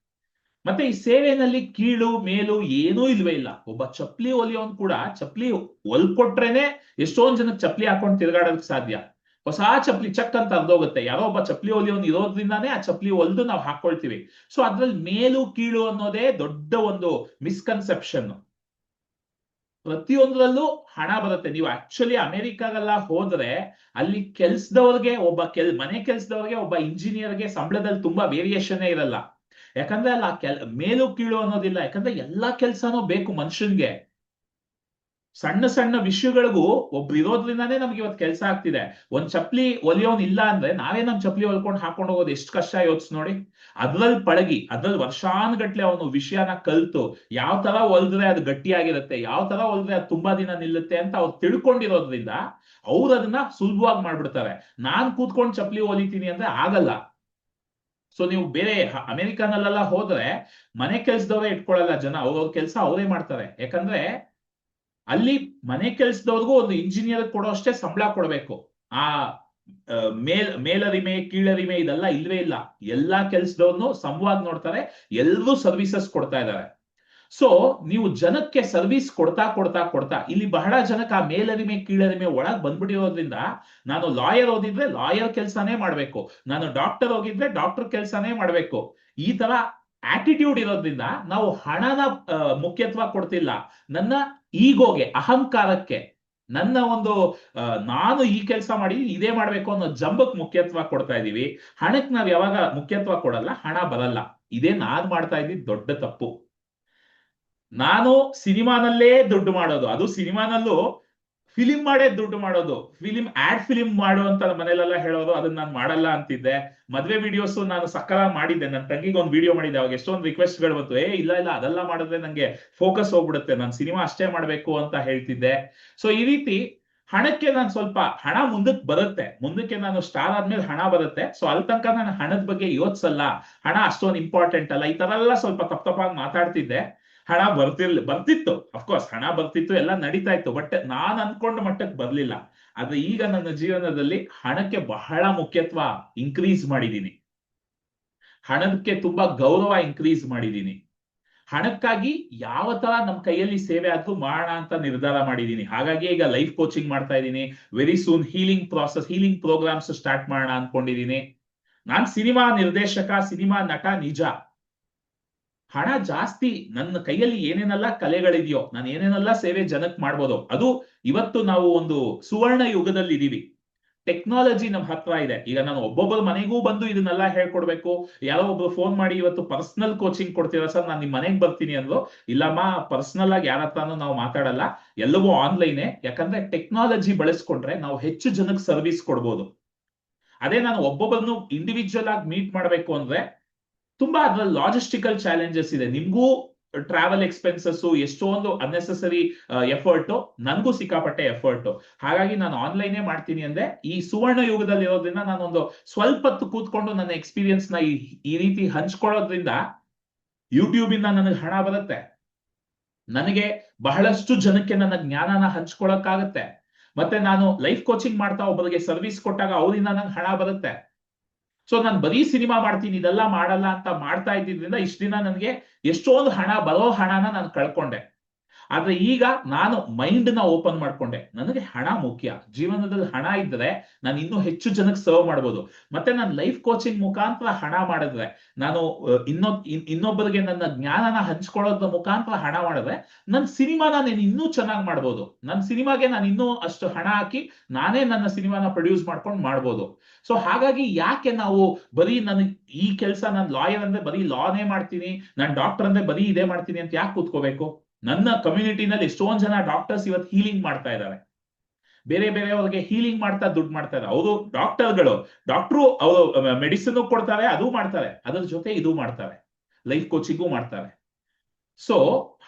ಮತ್ತೆ ಈ ಸೇವೆನಲ್ಲಿ ಕೀಳು, ಮೇಲು ಏನೂ ಇಲ್ವೇ ಇಲ್ಲ. ಒಬ್ಬ ಚಪ್ಲಿ ಒಲಿಯೋನ್ ಕೂಡ ಚಪ್ಲಿ ಹೊಲ್ಕೊಟ್ರೇನೆ ಎಷ್ಟೊಂದ್ ಜನಕ್ಕೆ ಚಪ್ಲಿ ಹಾಕೊಂಡು ತಿರ್ಗಾಡೋದಕ್ಕೆ ಸಾಧ್ಯ. ಹೊಸ ಚಪ್ಲಿ ಚಕ್ ಅಂತ ಅರ್ಧೋಗುತ್ತೆ ಯಾರೋ ಒಬ್ಬ ಚಪ್ಲಿ ಒಲಿಯೋನ್ ಇರೋದ್ರಿಂದಾನೇ ಆ ಚಪ್ಲಿ ಹೊಲ್ದು ನಾವು ಹಾಕೊಳ್ತೀವಿ. ಸೊ ಅದ್ರಲ್ಲಿ ಮೇಲು, ಕೀಳು ಅನ್ನೋದೇ ದೊಡ್ಡ ಒಂದು ಮಿಸ್ಕನ್ಸೆಪ್ಷನ್ ಪ್ರತಿಯೊಂದರಲ್ಲೂ ಹಣ ಬರುತ್ತೆ. ನೀವು ಆಕ್ಚುಲಿ ಅಮೆರಿಕಾಗೆಲ್ಲ ಹೋದ್ರೆ ಅಲ್ಲಿ ಕೆಲ್ಸದವ್ರಿಗೆ ಒಬ್ಬ ಕೆಲ್, ಮನೆ ಕೆಲ್ಸದವ್ರಿಗೆ ಒಬ್ಬ ಇಂಜಿನಿಯರ್ಗೆ ಸಂಬಳದಲ್ಲಿ ತುಂಬಾ ವೇರಿಯೇಷನ್ ಇರಲ್ಲ. ಯಾಕಂದ್ರೆ ಅಲ್ಲ ಕೆಲ್, ಮೇಲು ಕೀಳು ಅನ್ನೋದಿಲ್ಲ. ಯಾಕಂದ್ರೆ ಎಲ್ಲಾ ಕೆಲ್ಸನೂ ಬೇಕು ಮನುಷ್ಯನ್ಗೆ. ಸಣ್ಣ ಸಣ್ಣ ವಿಷಯಗಳಿಗೂ ಒಬ್ರು ಇರೋದ್ರಿಂದಾನೇ ನಮ್ಗೆ ಇವತ್ತು ಕೆಲಸ ಆಗ್ತಿದೆ. ಒಂದ್ ಚಪ್ಲಿ ಒಲಿಯೋನ್ ಇಲ್ಲ ಅಂದ್ರೆ ನಾವೇ ನಮ್ ಚಪ್ಲಿ ಹೊಲ್ಕೊಂಡು ಹಾಕೊಂಡು ಹೋಗೋದು ಎಷ್ಟು ಕಷ್ಟ ಯೋಚಿಸ್ ನೋಡಿ. ಅದ್ರಲ್ಲಿ ಪಳಗಿ ಅದ್ರಲ್ಲಿ ವರ್ಷಾನ್ಗಟ್ಲೆ ಅವನು ವಿಷಯನ ಕಲ್ತು ಯಾವ ತರ ಒಲ್ದ್ರೆ ಅದು ಗಟ್ಟಿಯಾಗಿರುತ್ತೆ, ಯಾವ ತರ ಒಲ್ದ್ರೆ ಅದು ತುಂಬಾ ದಿನ ನಿಲ್ಲುತ್ತೆ ಅಂತ ಅವ್ರು ತಿಳ್ಕೊಂಡಿರೋದ್ರಿಂದ ಅವ್ರು ಅದನ್ನ ಸುಲಭವಾಗಿ ಮಾಡ್ಬಿಡ್ತಾರೆ. ನಾನ್ ಕೂತ್ಕೊಂಡು ಚಪ್ಲಿ ಒಲಿತೀನಿ ಅಂದ್ರೆ ಆಗಲ್ಲ. ಸೊ ನೀವು ಬೇರೆ ಅಮೆರಿಕನಲ್ಲೆಲ್ಲ ಹೋದ್ರೆ ಮನೆ ಕೆಲ್ಸದವರೇ ಇಟ್ಕೊಳ್ಳಲ್ಲ ಜನ ಅವ್ರವ್ರ ಕೆಲಸ ಅವರೇ ಮಾಡ್ತಾರೆ. ಯಾಕಂದ್ರೆ ಅಲ್ಲಿ ಮನೆ ಕೆಲ್ಸದವ್ರಿಗೂ ಒಂದು ಇಂಜಿನಿಯರ್ ಕೊಡೋ ಅಷ್ಟೇ ಸಂಬಳ ಕೊಡಬೇಕು. ಆ ಮೇಲ್, ಮೇಲರಿಮೆ, ಕೀಳರಿಮೆ ಇದೆಲ್ಲ ಇಲ್ವೇ ಇಲ್ಲ. ಎಲ್ಲಾ ಕೆಲ್ಸದವ್ರನ್ನು ಸಂವಾದ ನೋಡ್ತಾರೆ ಎಲ್ರೂ ಸರ್ವಿಸಸ್ ಕೊಡ್ತಾ ಇದ್ದಾರೆ ಸೊ ನೀವು ಜನಕ್ಕೆ ಸರ್ವಿಸ್ ಕೊಡ್ತಾ ಕೊಡ್ತಾ ಕೊಡ್ತಾ, ಇಲ್ಲಿ ಬಹಳ ಜನಕ್ಕೆ ಆ ಮೇಲರಿಮೆ, ಕೀಳರಿಮೆ ಒಳಗ್ ಬಂದ್ಬಿಟ್ಟಿರೋದ್ರಿಂದ ನಾನು ಲಾಯರ್ ಓದಿದ್ರೆ ಲಾಯರ್ ಕೆಲಸನೇ ಮಾಡ್ಬೇಕು. ನಾನು ಡಾಕ್ಟರ್ ಹೋಗಿದ್ರೆ ಡಾಕ್ಟರ್ ಕೆಲಸನೇ ಮಾಡ್ಬೇಕು. ಈ ತರ ಆಟಿಟ್ಯೂಡ್ ಇರೋದ್ರಿಂದ ನಾವು ಹಣನ ಮುಖ್ಯತ್ವ ಕೊಡ್ತಿಲ್ಲ. ನನ್ನ ಈಗೋಗೆ, ಅಹಂಕಾರಕ್ಕೆ ನನ್ನ ಒಂದು ನಾನು ಈ ಕೆಲಸ ಮಾಡಿ ಇದೇ ಮಾಡ್ಬೇಕು ಅನ್ನೋ ಜಂಬಕ್ ಮುಖ್ಯತ್ವ ಕೊಡ್ತಾ ಇದೀವಿ. ಹಣಕ್ಕೆ ನಾವ್ ಯಾವಾಗ ಮುಖ್ಯತ್ವ ಕೊಡಲ್ಲ, ಹಣ ಬರಲ್ಲ. ಇದೇ ನಾನ್ ಮಾಡ್ತಾ ಇದ್ದಿದ್ ದೊಡ್ಡ ತಪ್ಪು. ನಾನು ಸಿನಿಮಾನಲ್ಲೇ ದುಡ್ಡು ಮಾಡೋದು. ಅದು ಸಿನಿಮಾನಲ್ಲೂ ಫಿಲಿಂ ಮಾಡೇ ದುಡ್ಡು ಮಾಡೋದು. ಫಿಲಿಂ, ಆಡ್ ಫಿಲಿಂ ಮಾಡು ಅಂತ ಮನೇಲೆಲ್ಲ ಹೇಳೋದು, ಅದನ್ನ ನಾನು ಮಾಡಲ್ಲ ಅಂತಿದ್ದೆ. ಮದ್ವೆ ವಿಡಿಯೋಸ್ ನಾನು ಸಕ್ಕಲ ಮಾಡಿದ್ದೆ. ನನ್ನ ತಂಗಿಗೆ ಒಂದು ವಿಡಿಯೋ ಮಾಡಿದ್ದೆ. ಅವಾಗ ಎಷ್ಟೊಂದು ರಿಕ್ವೆಸ್ಟ್ಗಳು ಬಂತು. ಏ, ಇಲ್ಲ ಇಲ್ಲ, ಅದೆಲ್ಲ ಮಾಡಿದ್ರೆ ನಂಗೆ ಫೋಕಸ್ ಹೋಗ್ಬಿಡುತ್ತೆ. ನಾನು ಸಿನಿಮಾ ಅಷ್ಟೇ ಮಾಡ್ಬೇಕು ಅಂತ ಹೇಳ್ತಿದ್ದೆ. ಸೊ ಈ ರೀತಿ ಹಣಕ್ಕೆ ನಾನು ಸ್ವಲ್ಪ ಹಣ ಮುಂದಕ್ಕೆ ಬರುತ್ತೆ. ಮುಂದಕ್ಕೆ ನಾನು ಸ್ಟಾರ್ ಆದ್ಮೇಲೆ ಹಣ ಬರುತ್ತೆ. ಸೊ ಅಲ್ಲಿ ತನಕ ನಾನು ಹಣದ ಬಗ್ಗೆ ಯೋಚಿಸಲ್ಲ. ಹಣ ಅಷ್ಟೊಂದು ಇಂಪಾರ್ಟೆಂಟ್ ಅಲ್ಲ. ಈ ತರ ಎಲ್ಲ ಸ್ವಲ್ಪ ತಪ್ಪ ತಪ್ಪಾಗಿ ಮಾತಾಡ್ತಿದ್ದೆ. ಹಣ ಬರ್ತಿರ್ಲಿ, ಬರ್ತಿತ್ತು. ಅಫ್ಕೋರ್ಸ್ ಹಣ ಬರ್ತಿತ್ತು, ಎಲ್ಲ ನಡೀತಾ ಇತ್ತು. ಬಟ್ ನಾನ್ ಅನ್ಕೊಂಡ ಮಟ್ಟಕ್ಕೆ ಬರ್ಲಿಲ್ಲ. ಆದ್ರೆ ಈಗ ನನ್ನ ಜೀವನದಲ್ಲಿ ಹಣಕ್ಕೆ ಬಹಳ ಮುಖ್ಯತ್ವ ಇನ್ಕ್ರೀಸ್ ಮಾಡಿದ್ದೀನಿ ಹಣಕ್ಕೆ ತುಂಬಾ ಗೌರವ ಇನ್ಕ್ರೀಸ್ ಮಾಡಿದ್ದೀನಿ ಹಣಕ್ಕಾಗಿ ಯಾವ ತರ ನಮ್ಮ ಕೈಯಲ್ಲಿ ಸೇವೆ ಆದ್ರೂ ಮಾಡೋಣ ಅಂತ ನಿರ್ಧಾರ ಮಾಡಿದ್ದೀನಿ ಹಾಗಾಗಿ ಈಗ ಲೈಫ್ ಕೋಚಿಂಗ್ ಮಾಡ್ತಾ ಇದ್ದೀನಿ. Very soon healing process healing programs start ಮಾಡೋಣ ಅನ್ಕೊಂಡಿದ್ದೀನಿ ನಾನ್ ಸಿನಿಮಾ ನಿರ್ದೇಶಕ, ಸಿನಿಮಾ ನಟ, ನಿಜ. ಹಣ ಜಾಸ್ತಿ ನನ್ನ ಕೈಯಲ್ಲಿ ಏನೇನೆಲ್ಲ ಕಲೆಗಳಿದೆಯೋ, ನಾನು ಏನೇನೆಲ್ಲ ಸೇವೆ ಜನಕ್ಕೆ ಮಾಡ್ಬೋದು, ಅದು ಇವತ್ತು ನಾವು ಒಂದು ಸುವರ್ಣ ಯುಗದಲ್ಲಿ ಇದೀವಿ ಟೆಕ್ನಾಲಜಿ ನಮ್ಮ ಹತ್ರ ಇದೆ. ಈಗ ನಾನು ಒಬ್ಬೊಬ್ಬರ ಮನೆಗೂ ಬಂದು ಇದನ್ನೆಲ್ಲ ಹೇಳ್ಕೊಡ್ಬೇಕು. ಯಾರೋ ಒಬ್ರು ಫೋನ್ ಮಾಡಿ ಇವತ್ತು ಪರ್ಸನಲ್ ಕೋಚಿಂಗ್ ಕೊಡ್ತೀರಾ ಸರ್? ನಾನು ನಿಮ್ ಮನೆಗೆ ಬರ್ತೀನಿ ಅಂದ್ರು. ಇಲ್ಲಮ್ಮ ಪರ್ಸನಲ್ ಆಗಿ ಯಾರ ಹತ್ರನೂ ನಾವು ಮಾತಾಡಲ್ಲ. ಎಲ್ಲವೂ ಆನ್ಲೈನೇ ಯಾಕಂದ್ರೆ ಟೆಕ್ನಾಲಜಿ ಬಳಸ್ಕೊಂಡ್ರೆ ನಾವು ಹೆಚ್ಚು ಜನಕ್ಕೆ ಸರ್ವಿಸ್ ಕೊಡ್ಬೋದು. ಅದೇ ನಾನು ಒಬ್ಬೊಬ್ಬರನ್ನು ಇಂಡಿವಿಜುವಲ್ ಆಗಿ ಮೀಟ್ ಮಾಡಬೇಕು ಅಂದ್ರೆ ತುಂಬಾ ಅದ್ರಲ್ಲಿ ಲಾಜಿಸ್ಟಿಕಲ್ ಚಾಲೆಂಜಸ್ ಇದೆ. ನಿಮ್ಗೂ ಟ್ರಾವೆಲ್ ಎಕ್ಸ್ಪೆನ್ಸಸ್ ಎಷ್ಟೊಂದು ಅನ್ನೆಸೆಸರಿ ಎಫರ್ಟ್ ನನಗೂ ಸಿಕ್ಕಾಪಟ್ಟೆ ಎಫರ್ಟ್ ಹಾಗಾಗಿ ನಾನು ಆನ್ಲೈನೇ ಮಾಡ್ತೀನಿ ಅಂದ್ರೆ ಈ ಸುವರ್ಣ ಯುಗದಲ್ಲಿ ಇರೋದ್ರಿಂದ ನಾನೊಂದು ಸ್ವಲ್ಪ ಹೊತ್ತು ಕೂತ್ಕೊಂಡು ನನ್ನ ಎಕ್ಸ್ಪೀರಿಯನ್ಸ್ನ ಈ- ರೀತಿ ಹಂಚ್ಕೊಳ್ಳೋದ್ರಿಂದ ಯೂಟ್ಯೂಬ್ ಇಂದ ನನಗೆ ಹಣ ಬರುತ್ತೆ. ನನಗೆ ಬಹಳಷ್ಟು ಜನಕ್ಕೆ ನನ್ನ ಜ್ಞಾನನ ಹಂಚ್ಕೊಳಕ್ಕಾಗತ್ತೆ. ಮತ್ತೆ ನಾನು ಲೈಫ್ ಕೋಚಿಂಗ್ ಮಾಡ್ತಾ ಒಬ್ಬರಿಗೆ ಸರ್ವಿಸ್ ಕೊಟ್ಟಾಗ ಅವರಿಂದ ನನಗೆ ಹಣ ಬರುತ್ತೆ. ಸೊ ನಾನು ಬರೀ ಸಿನಿಮಾ ಮಾಡ್ತೀನಿ, ಇದೆಲ್ಲ ಮಾಡಲ್ಲ ಅಂತ ಮಾಡ್ತಾ ಇದ್ದಿದ್ರಿಂದ ಇಷ್ಟ ದಿನ ನನಗೆ ಎಷ್ಟೊಂದು ಹಣ, ಬರೋ ಹಣನ ನಾನು ಕಳ್ಕೊಂಡೆ. ಆದ್ರೆ ಈಗ ನಾನು ಮೈಂಡ್ನ ಓಪನ್ ಮಾಡ್ಕೊಂಡೆ. ನನಗೆ ಹಣ ಮುಖ್ಯ. ಜೀವನದಲ್ಲಿ ಹಣ ಇದ್ರೆ ನಾನು ಇನ್ನೂ ಹೆಚ್ಚು ಜನಕ್ಕೆ ಸರ್ವ್ ಮಾಡ್ಬೋದು. ಮತ್ತೆ ನಾನು ಲೈಫ್ ಕೋಚಿಂಗ್ ಮುಖಾಂತರ ಹಣ ಮಾಡಿದ್ರೆ, ನಾನು ಇನ್ನೊ, ಇನ್- ಇನ್ನೊಬ್ಬರಿಗೆ ನನ್ನ ಜ್ಞಾನನ ಹಂಚ್ಕೊಳ್ಳೋದ್ರ ಮುಖಾಂತರ ಹಣ ಮಾಡಿದ್ರೆ, ನನ್ನ ಸಿನಿಮಾನ ನಾನು ಇನ್ನೂ ಚೆನ್ನಾಗಿ ಮಾಡ್ಬೋದು. ನನ್ನ ಸಿನಿಮಾಗೆ ನಾನು ಇನ್ನೂ ಅಷ್ಟು ಹಣ ಹಾಕಿ ನಾನೇ ನನ್ನ ಸಿನಿಮಾನ ಪ್ರೊಡ್ಯೂಸ್ ಮಾಡ್ಕೊಂಡು ಮಾಡ್ಬೋದು. ಸೊ ಹಾಗಾಗಿ ಯಾಕೆ ನಾವು ಬರೀ ನನಗೆ ಈ ಕೆಲಸ, ನಾನು ಲಾಯರ್ ಅಂದ್ರೆ ಬರೀ ಲಾನೇ ಮಾಡ್ತೀನಿ, ನಾನು ಡಾಕ್ಟರ್ ಅಂದ್ರೆ ಬರೀ ಇದೇ ಮಾಡ್ತೀನಿ ಅಂತ ಯಾಕೆ ಕೂತ್ಕೋಬೇಕು? ನನ್ನ ಕಮ್ಯುನಿಟಿನಲ್ಲಿ ಎಷ್ಟೊಂದ್ ಜನ ಡಾಕ್ಟರ್ಸ್ ಇವತ್ತು ಹೀಲಿಂಗ್ ಮಾಡ್ತಾ ಇದ್ದಾರೆ. ಬೇರೆ ಬೇರೆ ಅವ್ರಿಗೆ ಹೀಲಿಂಗ್ ಮಾಡ್ತಾ ದುಡ್ಡು ಮಾಡ್ತಾ ಇದ್ದಾರೆ. ಅವರು ಡಾಕ್ಟರ್ಗಳು ಡಾಕ್ಟ್ರು ಅವರು ಮೆಡಿಸಿನ್ ಕೊಡ್ತಾರೆ, ಅದು ಮಾಡ್ತಾರೆ. ಅದ್ರ ಜೊತೆ ಇದು ಮಾಡ್ತಾರೆ. ಲೈಫ್ ಕೋಚಿಂಗು ಮಾಡ್ತಾರೆ. ಸೊ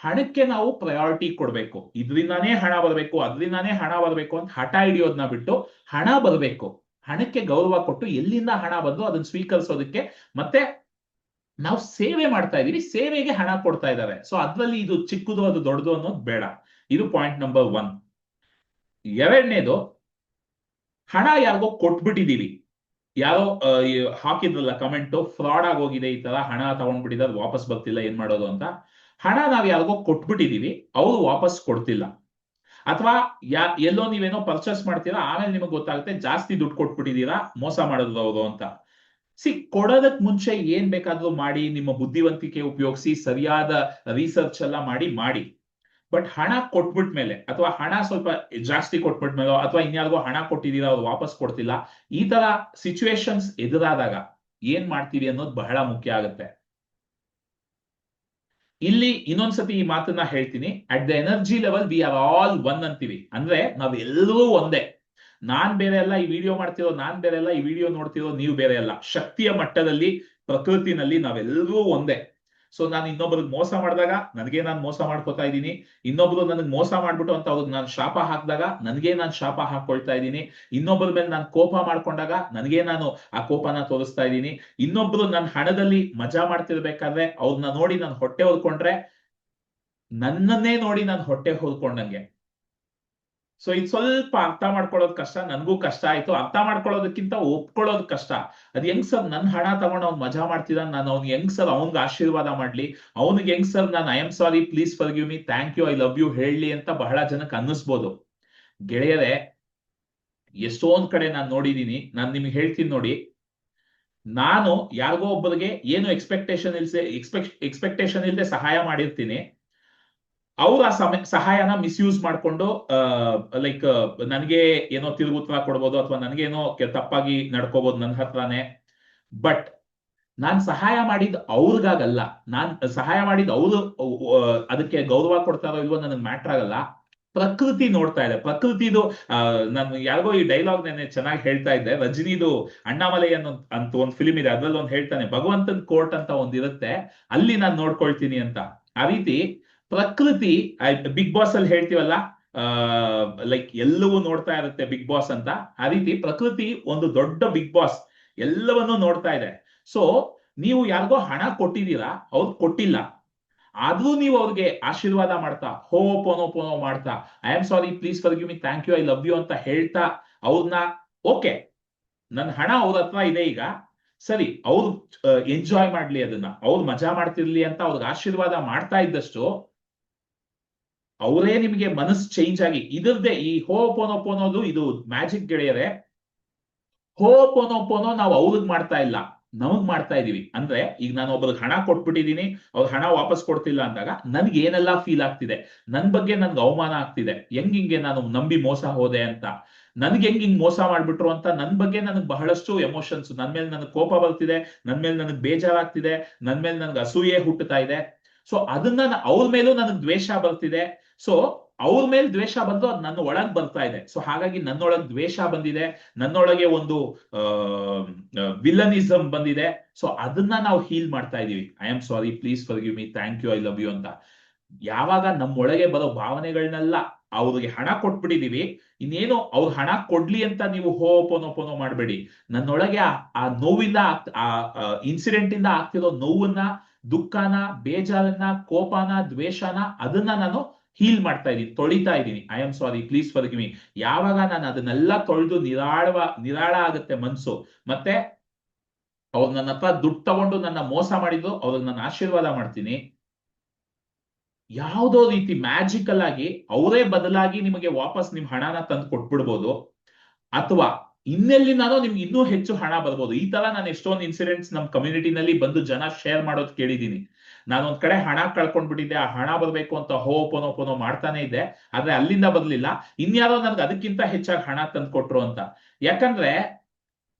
ಹಣಕ್ಕೆ ನಾವು ಪ್ರಯಾರಿಟಿ ಕೊಡ್ಬೇಕು. ಇದರಿಂದಾನೇ ಹಣ ಬರಬೇಕು, ಅದರಿಂದಾನೇ ಹಣ ಬರಬೇಕು ಅಂತ ಹಠ ಹಿಡಿಯೋದನ್ನ ಬಿಟ್ಟು ಹಣ ಬರಬೇಕು. ಹಣಕ್ಕೆ ಗೌರವ ಕೊಟ್ಟು ಎಲ್ಲಿಂದ ಹಣ ಬಂದು ಅದನ್ನ ಸ್ವೀಕರಿಸೋದಕ್ಕೆ ಮತ್ತೆ ನಾವು ಸೇವೆ ಮಾಡ್ತಾ ಇದೀವಿ ಸೇವೆಗೆ ಹಣ ಕೊಡ್ತಾ ಇದ್ದಾರೆ. ಸೊ ಅದ್ರಲ್ಲಿ ಇದು ಚಿಕ್ಕದು ಅದು ದೊಡ್ಡದು ಅನ್ನೋದು ಬೇಡ. ಇದು ಪಾಯಿಂಟ್ ನಂಬರ್ ಒನ್ ಎರಡನೇದು, ಹಣ ಯಾರಿಗೋ ಕೊಟ್ಬಿಟ್ಟಿದೀವಿ ಯಾರೋ ಹಾಕಿದ್ರಲ್ಲ ಕಮೆಂಟ್ ಫ್ರಾಡ್ ಆಗೋಗಿದೆ, ಈ ತರ ಹಣ ತಗೊಂಡ್ಬಿಟ್ಟಿದ್ದಾರೆ ವಾಪಸ್ ಬರ್ತಿಲ್ಲ, ಏನ್ ಮಾಡೋದು ಅಂತ. ಹಣ ನಾವ್ ಯಾರಿಗೋ ಕೊಟ್ಬಿಟ್ಟಿದೀವಿ ಅವರು ವಾಪಸ್ ಕೊಡ್ತಿಲ್ಲ. ಅಥವಾ ಯಾ, ಎಲ್ಲೋ ನೀವೇನೋ ಪರ್ಚೇಸ್ ಮಾಡ್ತೀರಾ, ಆಮೇಲೆ ನಿಮಗೆ ಗೊತ್ತಾಗುತ್ತೆ, ಜಾಸ್ತಿ ದುಡ್ಡು ಕೊಟ್ಬಿಟ್ಟಿದ್ದೀರಾ, ಮೋಸ ಮಾಡಿದ್ರು ಅವರು ಅಂತ. ಸಿ, ಕೊಡೋದಕ್ ಮುಂಚೆ ಏನ್ ಬೇಕಾದ್ರೂ ಮಾಡಿ, ನಿಮ್ಮ ಬುದ್ಧಿವಂತಿಕೆ ಉಪಯೋಗಿಸಿ, ಸರಿಯಾದ ರಿಸರ್ಚ್ ಎಲ್ಲ ಮಾಡಿ ಮಾಡಿ. ಬಟ್ ಹಣ ಕೊಟ್ಬಿಟ್ಮೇಲೆ ಅಥವಾ ಹಣ ಸ್ವಲ್ಪ ಜಾಸ್ತಿ ಕೊಟ್ಬಿಟ್ಮೇಲೋ ಅಥವಾ ಇನ್ಯಾರಿಗೋ ಹಣ ಕೊಟ್ಟಿದ್ದೀರಾ, ಅವ್ರು ವಾಪಸ್ ಕೊಡ್ತಿಲ್ಲ, ಈ ತರ ಸಿಚುವೇಶನ್ಸ್ ಎದುರಾದಾಗ ಏನ್ ಮಾಡ್ತೀವಿ ಅನ್ನೋದು ಬಹಳ ಮುಖ್ಯ ಆಗುತ್ತೆ. ಇಲ್ಲಿ ಇನ್ನೊಂದ್ಸತಿ ಈ ಮಾತನ್ನ ಹೇಳ್ತೀನಿ. At the energy level we are all one ಅಂತೀವಿ. ಅಂದ್ರೆ ನಾವೆಲ್ಲರೂ ಒಂದೇ. ನಾನ್ ಬೇರೆ ಅಲ್ಲ ಈ ವಿಡಿಯೋ ಮಾಡ್ತಿರೋ, ನಾನ್ ಬೇರೆ ಅಲ್ಲ ಈ ವಿಡಿಯೋ ನೋಡ್ತಿರೋ, ನೀವು ಬೇರೆ ಅಲ್ಲ ಶಕ್ತಿಯ ಮಟ್ಟದಲ್ಲಿ, ಪ್ರಕೃತಿನಲ್ಲಿ ನಾವೆಲ್ಲರೂ ಒಂದೇ. ಸೊ ನಾನು ಇನ್ನೊಬ್ರಿಗೆ ಮೋಸ ಮಾಡಿದಾಗ, ನನಗೆ ನಾನು ಮೋಸ ಮಾಡ್ಕೋತಾ ಇದ್ದೀನಿ. ಇನ್ನೊಬ್ರು ನನಗೆ ಮೋಸ ಮಾಡ್ಬಿಟ್ಟು ಅಂತ ಅವ್ರಿಗೆ ನಾನು ಶಾಪ ಹಾಕಿದಾಗ, ನನಗೆ ನಾನು ಶಾಪ ಹಾಕೊಳ್ತಾ ಇದ್ದೀನಿ. ಇನ್ನೊಬ್ಬರ ಮೇಲೆ ನಾನು ಕೋಪ ಮಾಡ್ಕೊಂಡಾಗ, ನನಗೆ ನಾನು ಆ ಕೋಪನ ತೋರಿಸ್ತಾ ಇದ್ದೀನಿ. ಇನ್ನೊಬ್ರು ನನ್ನ ಹಣದಲ್ಲಿ ಮಜಾ ಮಾಡ್ತಿರ್ಬೇಕಾದ್ರೆ ಅವ್ರನ್ನ ನೋಡಿ ನಾನು ಹೊಟ್ಟೆ ಹೊಲ್ಕೊಂಡ್ರೆ, ನನ್ನನ್ನೇ ನೋಡಿ ನಾನು ಹೊಟ್ಟೆ ಹೊಲ್ಕೊಂಡಂಗೆ. ಸೊ ಇದು ಸ್ವಲ್ಪ ಅರ್ಥ ಮಾಡ್ಕೊಳ್ಳೋದು ಕಷ್ಟ, ನನ್ಗೂ ಕಷ್ಟ ಆಯ್ತು. ಅರ್ಥ ಮಾಡ್ಕೊಳ್ಳೋದಕ್ಕಿಂತ ಒಪ್ಕೊಳ್ಳೋದು ಕಷ್ಟ. ಅದ್ ಹೆಂಗ್ ಸರ್ ನನ್ ಹಣ ತಗೊಂಡು ಅವ್ನ್ ಮಜಾ ಮಾಡ್ತಿದ್ದಾನೆ ನಾನು ಅವ್ನ್ ಹೆಂಗ್ ಸರ್ ಅವ್ನ್ಗೆ ಆಶೀರ್ವಾದ ಮಾಡ್ಲಿ? ಅವ್ನಿಗೆ ಹೆಂಗ್ ಸರ್ ನಾನು I am sorry please forgive me thank you I love you ಹೇಳಿ ಅಂತ ಬಹಳ ಜನಕ್ಕೆ ಅನ್ನಿಸ್ಬೋದು. ಗೆಳೆಯರೇ, ಎಷ್ಟೊಂದ್ ಕಡೆ ನಾನು ನೋಡಿದೀನಿ. ನಾನು ನಿಮ್ಗೆ ಹೇಳ್ತೀನಿ ನೋಡಿ. ನಾನು ಯಾರಿಗೋ ಒಬ್ಬರಿಗೆ ಏನು ಎಕ್ಸ್ಪೆಕ್ಟೇಷನ್ ಇಲ್ಸೆ ಎಕ್ಸ್ಪೆಕ್ಟ್ ಎಕ್ಸ್ಪೆಕ್ಟೇಷನ್ ಇಲ್ಲದೆ ಸಹಾಯ ಮಾಡಿರ್ತೀನಿ. ಅವ್ರು ಆ ಸಮಯ ಸಹಾಯನ ಮಿಸ್ಯೂಸ್ ಮಾಡ್ಕೊಂಡು ಲೈಕ್ ನನಗೆ ಏನೋ ತಿರುಗುತ್ತರ ಕೊಡ್ಬೋದು ಅಥವಾ ನನಗೆ ಏನೋ ತಪ್ಪಾಗಿ ನಡ್ಕೋಬಹುದು ನನ್ನ ಹತ್ರನೇ. ಬಟ್ ನಾನ್ ಸಹಾಯ ಮಾಡಿದ್ ಅವ್ರಿಗಾಗಲ್ಲ. ನಾನ್ ಸಹಾಯ ಮಾಡಿದ್ ಅವ್ರು ಅದಕ್ಕೆ ಗೌರವ ಕೊಡ್ತಾರೋ ಇಲ್ವೋ ನನಗೆ ಮ್ಯಾಟ್ರ್ ಆಗಲ್ಲ. ಪ್ರಕೃತಿ ನೋಡ್ತಾ ಇದೆ. ಪ್ರಕೃತಿದು ನಾನು ಯಾರಿಗೋ ಈ ಡೈಲಾಗ್ ನೆನೆ ಚೆನ್ನಾಗಿ ಹೇಳ್ತಾ ಇದ್ದೆ. ರಜನಿದು ಅಣ್ಣಾಮಲೈ ಅನ್ನೋ ಅಂತ ಒಂದು ಫಿಲ್ಮ್ ಇದೆ. ಅದ್ರಲ್ಲಿ ಒಂದ್ ಹೇಳ್ತಾನೆ, ಭಗವಂತನ್ ಕೋರ್ಟ್ ಅಂತ ಒಂದಿರುತ್ತೆ ಅಲ್ಲಿ ನಾನು ನೋಡ್ಕೊಳ್ತೀನಿ ಅಂತ. ಆ ರೀತಿ ಪ್ರಕೃತಿ ಬಿಗ್ ಬಾಸ್ ಅಲ್ಲಿ ಹೇಳ್ತೀವಲ್ಲ ಲೈಕ್ ಎಲ್ಲವೂ ನೋಡ್ತಾ ಇರುತ್ತೆ ಬಿಗ್ ಬಾಸ್ ಅಂತ. ಆ ರೀತಿ ಪ್ರಕೃತಿ ಒಂದು ದೊಡ್ಡ ಬಿಗ್ ಬಾಸ್ ಎಲ್ಲವನ್ನೂ ನೋಡ್ತಾ ಇದೆ. ಸೊ ನೀವು ಯಾರಿಗೋ ಹಣ ಕೊಟ್ಟಿದ್ದೀರಾ, ಅವ್ರು ಕೊಟ್ಟಿಲ್ಲ. ಆದ್ರೂ ನೀವು ಅವ್ರಿಗೆ ಆಶೀರ್ವಾದ ಮಾಡ್ತಾ, ಹೋ ಪೋನೋ ಪೋನೋ ಮಾಡ್ತಾ I am sorry please forgive me thank you I love you ಅಂತ ಹೇಳ್ತಾ ಅವ್ರನ್ನ ಓಕೆ ನನ್ನ ಹಣ ಅವ್ರ ಹತ್ರ ಇದೆ ಈಗ. ಸರಿ, ಅವ್ರು ಎಂಜಾಯ್ ಮಾಡ್ಲಿ ಅದನ್ನ. ಅವ್ರು ಮಜಾ ಮಾಡ್ತಿರ್ಲಿ ಅಂತ ಅವ್ರಿಗೆ ಆಶೀರ್ವಾದ ಮಾಡ್ತಾ ಇದ್ದಷ್ಟು ಅವರೇ ನಿಮಗೆ ಮನಸ್ಸು ಚೇಂಜ್ ಆಗಿ ಇದರದೇ ಈ ಹೋ ಪೋನೋ ಪೋನೋದು ಇದು ಮ್ಯಾಜಿಕ್ ಗೆಳೆಯರೆ. ಹೋ ಪೋನೋ ಪೋನೋ ನಾವು ಅವ್ರಿಗೆ ಮಾಡ್ತಾ ಇಲ್ಲ ನಮಗ್ ಮಾಡ್ತಾ ಇದೀವಿ. ಅಂದ್ರೆ ಈಗ ನಾನು ಒಬ್ಬರಿಗೆ ಹಣ ಕೊಟ್ಬಿಟ್ಟಿದೀನಿ ಅವ್ರ ಹಣ ವಾಪಸ್ ಕೊಡ್ತಿಲ್ಲ ಅಂದಾಗ ನನ್ಗೆ ಏನೆಲ್ಲ ಫೀಲ್ ಆಗ್ತಿದೆ? ನನ್ ಬಗ್ಗೆ ನನ್ಗೆ ಅವಮಾನ ಆಗ್ತಿದೆ? ಹೆಂಗ್ ಹಿಂಗೆ ನಾನು ನಂಬಿ ಮೋಸ ಹೋದೆ ಅಂತ? ನನ್ಗೆ ಹೆಂಗ್ ಹಿಂಗ್ ಮೋಸ ಮಾಡ್ಬಿಟ್ರು ಅಂತ? ನನ್ ಬಗ್ಗೆ ನನಗೆ ಬಹಳಷ್ಟು ಎಮೋಷನ್ಸ್ ನನ್ ಮೇಲೆ ನನಗೆ ಕೋಪ ಬರ್ತಿದೆ, ನನ್ ಮೇಲೆ ನನಗೆ ಬೇಜಾರಾಗ್ತಿದೆ, ನನ್ ಮೇಲೆ ನನ್ಗೆ ಅಸೂಯೆ ಹುಟ್ಟುತ್ತಾ ಇದೆ. ಸೊ ಅದನ್ನ ಅವ್ರ ಮೇಲೂ ನನಗ್ ದ್ವೇಷ ಬರ್ತಿದೆ. ಸೊ ಅವ್ರ ಮೇಲೆ ದ್ವೇಷ ಬಂದು ಅದು ನನ್ನ ಒಳಗ್ ಬರ್ತಾ ಇದೆ. ಸೊ ಹಾಗಾಗಿ ನನ್ನೊಳಗ್ ದ್ವೇಷ ಬಂದಿದೆ. ನನ್ನೊಳಗೆ ಒಂದು ವಿಲನಿಸಮ್ ಬಂದಿದೆ. ಸೊ ಅದನ್ನ ನಾವು ಹೀಲ್ ಮಾಡ್ತಾ ಇದೀವಿ. I am sorry please forgive me thank you I love you ಅಂತ. ಯಾವಾಗ ನಮ್ಮೊಳಗೆ ಬರೋ ಭಾವನೆಗಳನ್ನೆಲ್ಲ ಅವ್ರಿಗೆ ಹಣ ಕೊಟ್ಬಿಟ್ಟಿದೀವಿ, ಇನ್ನೇನು ಅವ್ರ ಹಣ ಕೊಡ್ಲಿ ಅಂತ ನೀವು ಹೋ ಪೋನೋ ಮಾಡಬೇಡಿ. ನನ್ನೊಳಗೆ ಆ ನೋವಿಂದ ಆ ಇನ್ಸಿಡೆಂಟ್ ಇಂದ ಆಗ್ತಿರೋ ನೋವನ್ನ, ದುಃಖನ, ಬೇಜಾರನ್ನ, ಕೋಪನ, ದ್ವೇಷನ, ಅದನ್ನ ನಾನು ಹೀಲ್ ಮಾಡ್ತಾ ಇದ್ದೀನಿ, ತೊಳಿತಾ ಇದ್ದೀನಿ. I am sorry please forgive me ಯಾವಾಗ ನಾನು ಅದನ್ನೆಲ್ಲ ತೊಳೆದು ನಿರಾಳವ, ನಿರಾಳ ಆಗುತ್ತೆ ಮನ್ಸು, ಮತ್ತೆ ಅವ್ರು ನನ್ನ ಹತ್ರ ದುಡ್ಡು ತಗೊಂಡು ನನ್ನ ಮೋಸ ಮಾಡಿದ್ದು, ಅವ್ರಿಗೆ ನಾನು ಆಶೀರ್ವಾದ ಮಾಡ್ತೀನಿ. ಯಾವುದೋ ರೀತಿ ಮ್ಯಾಜಿಕಲ್ ಆಗಿ ಅವರೇ ಬದಲಾಗಿ ನಿಮಗೆ ವಾಪಸ್ ನಿಮ್ ಹಣನ ತಂದು ಕೊಟ್ಬಿಡ್ಬೋದು. ಅಥವಾ ಇನ್ನೆಲ್ಲಿಂದಾನೋ ನಿಮ್ಗೆ ಇನ್ನೂ ಹೆಚ್ಚು ಹಣ ಬರ್ಬೋದು. ಈ ತರ ನಾನು ಎಷ್ಟೊಂದು ಇನ್ಸಿಡೆಂಟ್ಸ್ ನಮ್ಮ ಕಮ್ಯುನಿಟಿನಲ್ಲಿ ಬಂದು ಜನ ಶೇರ್ ಮಾಡೋದು ಕೇಳಿದೀನಿ ನಾನು ಒಂದ್ ಕಡೆ ಹಣ ಕಳ್ಕೊಂಡ್ಬಿಟ್ಟಿದ್ದೆ, ಆ ಹಣ ಬರ್ಬೇಕು ಅಂತ ಹೋ ಪೋನೋ ಮಾಡ್ತಾನೆ ಇದ್ದೆ, ಆದ್ರೆ ಅಲ್ಲಿಂದ ಬರ್ಲಿಲ್ಲ ಇನ್ಯಾರೋ ನನ್ಗೆ ಅದಕ್ಕಿಂತ ಹೆಚ್ಚಾಗಿ ಹಣ ತಂದು ಕೊಟ್ರು ಅಂತ. ಯಾಕಂದ್ರೆ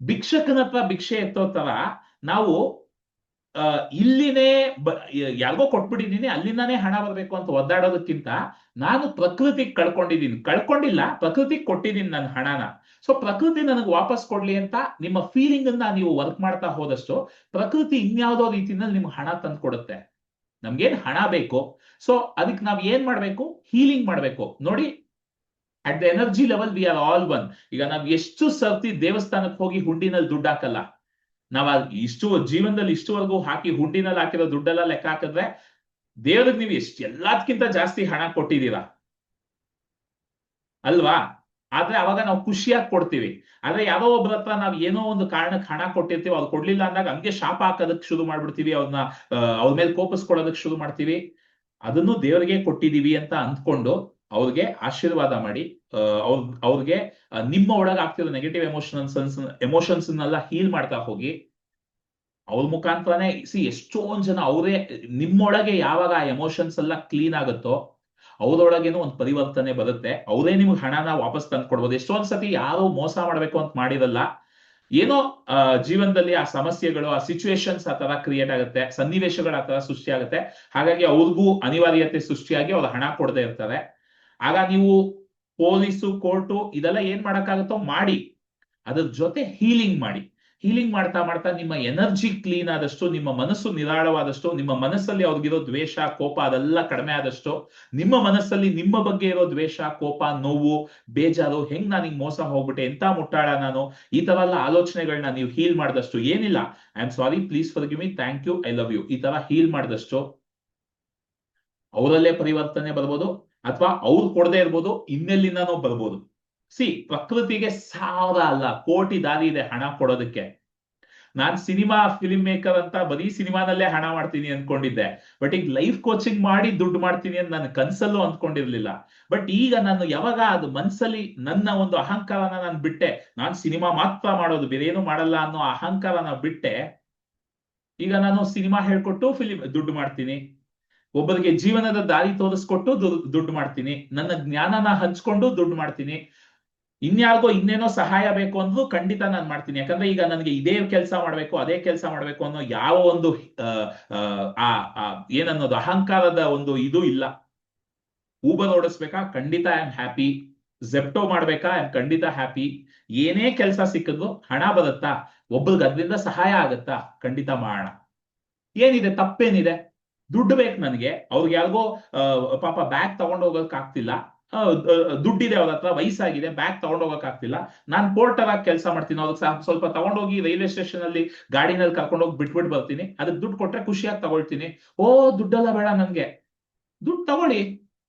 ಭಿಕ್ಷಕನ ಹತ್ರ ಭಿಕ್ಷೆ ಎತ್ತೋ ತರ ನಾವು ಇಲ್ಲಿನೇ ಯಾರಿಗೋ ಕೊಟ್ಬಿಟ್ಟಿದ್ದೀನಿ, ಅಲ್ಲಿಂದಾನೇ ಹಣ ಬರ್ಬೇಕು ಅಂತ ಒದ್ದಾಡೋದಕ್ಕಿಂತ ನಾನು ಪ್ರಕೃತಿಗೆ ಕಳ್ಕೊಂಡಿದ್ದೀನಿ. ಕಳ್ಕೊಂಡಿಲ್ಲ, ಪ್ರಕೃತಿಗೆ ಕೊಟ್ಟಿದ್ದೀನಿ ನನ್ನ ಹಣನ. ಸೊ ಪ್ರಕೃತಿ ನನಗೆ ವಾಪಸ್ ಕೊಡ್ಲಿ ಅಂತ ನಿಮ್ಮ ಫೀಲಿಂಗ್ ಅನ್ನ ನೀವು ವರ್ಕ್ ಮಾಡ್ತಾ ಹೋದಷ್ಟು ಪ್ರಕೃತಿ ಇನ್ಯಾವುದೋ ರೀತಿನಲ್ಲಿ ನಿಮ್ಗೆ ಹಣ ತಂದು ಕೊಡುತ್ತೆ ನಮ್ಗೇನ್ ಹಣ ಬೇಕು? ಸೊ ಅದಕ್ಕೆ ನಾವ್ ಏನ್ ಮಾಡ್ಬೇಕು? ಹೀಲಿಂಗ್ ಮಾಡ್ಬೇಕು. ನೋಡಿ at the energy level we are all one ಈಗ ನಾವ್ ಎಷ್ಟು ಸರ್ತಿ ದೇವಸ್ಥಾನಕ್ಕೆ ಹೋಗಿ ಹುಂಡಿನಲ್ಲಿ ದುಡ್ಡು ಹಾಕಲ್ಲ? ನಾವ್ ಇಷ್ಟು ಜೀವನದಲ್ಲಿ ಇಷ್ಟುವರೆಗೂ ಹಾಕಿ ಹುಂಡಿನಲ್ಲಿ ಹಾಕಿರೋ ದುಡ್ಡೆಲ್ಲ ಲೆಕ್ಕ ಹಾಕಿದ್ರೆ ದೇವ್ರಿಗೆ ನೀವು ಎಷ್ಟು ಎಲ್ಲದಕ್ಕಿಂತ ಜಾಸ್ತಿ ಹಣ ಕೊಟ್ಟಿದ್ದೀರಾ? ಅಲ್ವಾ? ಆದ್ರೆ ಅವಾಗ ನಾವು ಖುಷಿಯಾಗಿ ಕೊಡ್ತೀವಿ. ಆದ್ರೆ ಯಾರೋ ಒಬ್ಬರ ಹತ್ರ ನಾವ್ ಏನೋ ಒಂದು ಕಾರಣಕ್ಕೆ ಹಣ ಕೊಟ್ಟಿರ್ತೀವಿ ಅವ್ರು ಕೊಡ್ಲಿಲ್ಲ ಅಂದಾಗ ಹಂಗೆ ಶಾಪ ಹಾಕೋದಕ್ಕೆ ಶುರು ಮಾಡ್ಬಿಡ್ತೀವಿ ಅವ್ರನ್ನ ಅವ್ರ ಮೇಲೆ ಕೋಪಿಸ್ಕೊಳ್ಳೋದಕ್ಕೆ ಶುರು ಮಾಡ್ತೀವಿ. ಅದನ್ನು ದೇವರಿಗೆ ಕೊಟ್ಟಿದೀವಿ ಅಂತ ಅಂದ್ಕೊಂಡು ಅವ್ರಿಗೆ ಆಶೀರ್ವಾದ ಮಾಡಿ ಅವ್ರ, ಅವ್ರಿಗೆ ನಿಮ್ಮ ಒಳಗೆ ಆಗ್ತಿರೋ ನೆಗೆಟಿವ್ ಎಮೋಷನ್ಸ್ ಎಮೋಷನ್ಸ್ ಹೀಲ್ ಮಾಡ್ತಾ ಹೋಗಿ, ಅವ್ರ ಮುಖಾಂತರನೇ ಸಿ ಎಷ್ಟೊಂದ್ ಜನ ಅವರೇ, ನಿಮ್ಮೊಳಗೆ ಯಾವಾಗ ಆ ಎಮೋಷನ್ಸ್ ಎಲ್ಲ ಕ್ಲೀನ್ ಆಗುತ್ತೋ ಅವ್ರೊಳಗೇನೋ ಒಂದು ಪರಿವರ್ತನೆ ಬರುತ್ತೆ. ಅವರೇ ನಿಮ್ಗೆ ಹಣನ ವಾಪಸ್ ತಂದು ಕೊಡ್ಬೋದು ಎಷ್ಟೊಂದ್ ಸತಿ ಯಾರು ಮೋಸ ಮಾಡ್ಬೇಕು ಅಂತ ಮಾಡಿರಲ್ಲ. ಏನೋ ಜೀವನದಲ್ಲಿ ಆ ಸಮಸ್ಯೆಗಳು, ಆ ಸಿಚುವೇಶನ್ಸ್ ಆ ತರ ಕ್ರಿಯೇಟ್ ಆಗುತ್ತೆ. ಸನ್ನಿವೇಶಗಳು ಆ ತರ ಸೃಷ್ಟಿ ಆಗುತ್ತೆ. ಹಾಗಾಗಿ ಅವ್ರಿಗೂ ಅನಿವಾರ್ಯತೆ ಸೃಷ್ಟಿಯಾಗಿ ಅವ್ರ ಹಣ ಕೊಡದೆ ಇರ್ತಾರೆ. ಆಗ ನೀವು ಪೊಲೀಸು, ಕೋರ್ಟು, ಇದೆಲ್ಲ ಏನ್ ಮಾಡಕ್ಕಾಗುತ್ತೋ ಮಾಡಿ. ಅದ್ರ ಜೊತೆ ಹೀಲಿಂಗ್ ಮಾಡಿ. ಹೀಲಿಂಗ್ ಮಾಡ್ತಾ ಮಾಡ್ತಾ ನಿಮ್ಮ ಎನರ್ಜಿ ಕ್ಲೀನ್ ಆದಷ್ಟು, ನಿಮ್ಮ ಮನಸ್ಸು ನಿರಾಳವಾದಷ್ಟು, ನಿಮ್ಮ ಮನಸ್ಸಲ್ಲಿ ಅವ್ರಿಗಿರೋ ದ್ವೇಷ, ಕೋಪ ಅದೆಲ್ಲ ಕಡಿಮೆ ಆದಷ್ಟು, ನಿಮ್ಮ ಮನಸ್ಸಲ್ಲಿ ನಿಮ್ಮ ಬಗ್ಗೆ ಇರೋ ದ್ವೇಷ, ಕೋಪ, ನೋವು, ಬೇಜಾರು, ಹೆಂಗ್ ನಾನು ಹಿಂಗ್ ಮೋಸ ಹೋಗ್ಬಿಟ್ಟೆ, ಎಂತ ಮುಟ್ಟಾಳ ನಾನು, ಈ ತರ ಎಲ್ಲ ಆಲೋಚನೆಗಳನ್ನ ನೀವು ಹೀಲ್ ಮಾಡಿದಷ್ಟು ಏನಿಲ್ಲ. I am sorry, please forgive me, thank you, I love you. ಈ ತರ ಹೀಲ್ ಮಾಡಿದಷ್ಟು ಅವರಲ್ಲೇ ಪರಿವರ್ತನೆ ಬರ್ಬೋದು, ಅಥವಾ ಅವ್ರು ಕೊಡದೇ ಇರ್ಬೋದು, ಇನ್ನೆಲ್ಲಿಂದನೋ ಬರ್ಬೋದು. ಸಿ, ಪ್ರಕೃತಿಗೆ ಸಾವಿರ ಅಲ್ಲ, ಕೋಟಿ ದಾರಿ ಇದೆ ಹಣ ಕೊಡೋದಕ್ಕೆ. ನಾನ್ ಸಿನಿಮಾ ಫಿಲ್ಮ್ ಮೇಕರ್ ಅಂತ ಬರೀ ಸಿನಿಮಾದಲ್ಲೇ ಹಣ ಮಾಡ್ತೀನಿ ಅನ್ಕೊಂಡಿದ್ದೆ. ಬಟ್ ಈಗ ಲೈಫ್ ಕೋಚಿಂಗ್ ಮಾಡಿ ದುಡ್ಡು ಮಾಡ್ತೀನಿ ಅಂತ ನಾನು ಕನ್ಸಲ್ಲೂ ಅಂದ್ಕೊಂಡಿರ್ಲಿಲ್ಲ ಬಟ್ ಈಗ ನಾನು ಯಾವಾಗ ಅದು ಮನ್ಸಲ್ಲಿ ನನ್ನ ಒಂದು ಅಹಂಕಾರನ ನಾನು ಬಿಟ್ಟೆ, ನಾನ್ ಸಿನಿಮಾ ಮಾತ್ರ ಮಾಡೋದು, ಬೇರೆ ಏನು ಮಾಡಲ್ಲ ಅನ್ನೋ ಅಹಂಕಾರನ ಬಿಟ್ಟೆ, ಈಗ ನಾನು ಸಿನಿಮಾ ಹೇಳ್ಕೊಟ್ಟು ಫಿಲಿಮ್ ದುಡ್ಡು ಮಾಡ್ತೀನಿ. ಒಬ್ಬರಿಗೆ ಜೀವನದ ದಾರಿ ತೋರಿಸ್ಕೊಟ್ಟು ದುಡ್ಡು ಮಾಡ್ತೀನಿ. ನನ್ನ ಜ್ಞಾನನ ಹಂಚ್ಕೊಂಡು ದುಡ್ಡು ಮಾಡ್ತೀನಿ. ಇನ್ಯಾರಿಗೋ ಇನ್ನೇನೋ ಸಹಾಯ ಬೇಕು ಅಂದ್ರೂ ಖಂಡಿತ ನಾನು ಮಾಡ್ತೀನಿ. ಯಾಕಂದ್ರೆ ಈಗ ನನಗೆ ಇದೇ ಕೆಲಸ ಮಾಡ್ಬೇಕು, ಅದೇ ಕೆಲಸ ಮಾಡ್ಬೇಕು ಅನ್ನೋ ಯಾವ ಒಂದು, ಆ ಏನನ್ನೋದು ಅಹಂಕಾರದ ಒಂದು ಇದು ಇಲ್ಲ. ಊಬರ್ ಓಡಿಸ್ಬೇಕಾ? ಖಂಡಿತ ಐ ಆಮ್ ಹ್ಯಾಪಿ ಜೆಪ್ಟೋ ಮಾಡ್ಬೇಕಾ? ಐ ಆಮ್ ಖಂಡಿತ ಹ್ಯಾಪಿ ಏನೇ ಕೆಲಸ ಸಿಕ್ಕಿದ್ರು ಹಣ ಬರುತ್ತಾ? ಒಬ್ಬರಿಗೆ ಅದರಿಂದ ಸಹಾಯ ಆಗತ್ತಾ? ಖಂಡಿತ ಮಾಡೋಣ. ಏನಿದೆ? ತಪ್ಪೇನಿದೆ? ದುಡ್ಡು ಬೇಕು ನನಗೆ. ಅವ್ರಿಗೆ ಯಾರಿಗೋ ಪಾಪ ಬ್ಯಾಗ್ ಹೋಗೋಕೆ ಆಗ್ತಿಲ್ಲ. ದುಡ್ಡಿದೆ ಅವ್ರ ಹತ್ರ, ವಯಸ್ಸಾಗಿದೆ ಬ್ಯಾಗ್ ತಗೊಂಡು ಹೋಗಕ್ಕಾಗ್ತಿಲ್ಲ ನಾನ್ ಪೋರ್ಟರ್ ಆಗಿ ಕೆಲಸ ಮಾಡ್ತೀನಿ, ಅವ್ರಿಗೆ ಸ್ವಲ್ಪ ತಗೊಂಡೋಗಿ ರೈಲ್ವೆ ಸ್ಟೇಷನ್ ಅಲ್ಲಿ ಗಾಡಿನಲ್ಲಿ ಕರ್ಕೊಂಡು ಹೋಗಿ ಬಿಟ್ಬಿಟ್ಟು ಬರ್ತೀನಿ. ಅದಕ್ಕೆ ದುಡ್ಡು ಕೊಟ್ರೆ ಖುಷಿಯಾಗಿ ತಗೊಳ್ತೀನಿ. ಓ, ದುಡ್ಡೆಲ್ಲ ಬೇಡ ನನ್ಗೆ. ದುಡ್ಡು ತಗೊಳ್ಳಿ.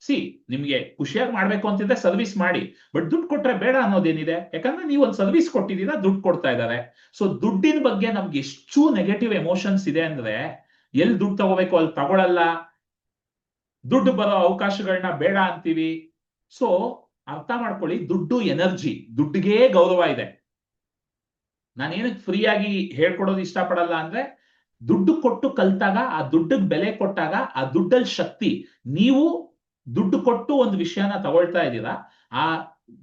ಸಿ, ನಿಮ್ಗೆ ಖುಷಿಯಾಗಿ ಮಾಡ್ಬೇಕು ಅಂತಿದ್ರೆ ಸರ್ವಿಸ್ ಮಾಡಿ. ಬಟ್ ದುಡ್ಡು ಕೊಟ್ರೆ ಬೇಡ ಅನ್ನೋದೇನಿದೆ? ಯಾಕಂದ್ರೆ ನೀವು ಒಂದು ಸರ್ವಿಸ್ ಕೊಟ್ಟಿದ್ದೀರಾ, ದುಡ್ಡು ಕೊಡ್ತಾ ಇದ್ದಾರೆ ಸೊ ದುಡ್ಡಿನ ಬಗ್ಗೆ ನಮ್ಗೆ ಎಷ್ಟು ನೆಗೆಟಿವ್ ಎಮೋಷನ್ಸ್ ಇದೆ ಅಂದ್ರೆ ಎಲ್ಲಿ ದುಡ್ಡು ತಗೋಬೇಕು ಅಲ್ಲಿ ತಗೊಳಲ್ಲ. ದುಡ್ಡು ಬರೋ ಅವಕಾಶಗಳನ್ನ ಬೇಡ ಅಂತೀವಿ. ಸೊ ಅರ್ಥ ಮಾಡ್ಕೊಳ್ಳಿ, ದುಡ್ಡು ಎನರ್ಜಿ, ದುಡ್ಡಿಗೆ ಗೌರವ ಇದೆ. ನಾನೇನಕ್ಕೆ ಫ್ರೀ ಆಗಿ ಹೇಳ್ಕೊಡೋದು ಇಷ್ಟಪಡಲ್ಲ ಅಂದ್ರೆ, ದುಡ್ಡು ಕೊಟ್ಟು ಕಲ್ತಾಗ, ಆ ದುಡ್ಡಿಗೆ ಬೆಲೆ ಕೊಟ್ಟಾಗ, ಆ ದುಡ್ಡಲ್ಲಿ ಶಕ್ತಿ, ನೀವು ದುಡ್ಡು ಕೊಟ್ಟು ಒಂದು ವಿಷಯನ ತಗೊಳ್ತಾ ಇದ್ದೀರಾ, ಆ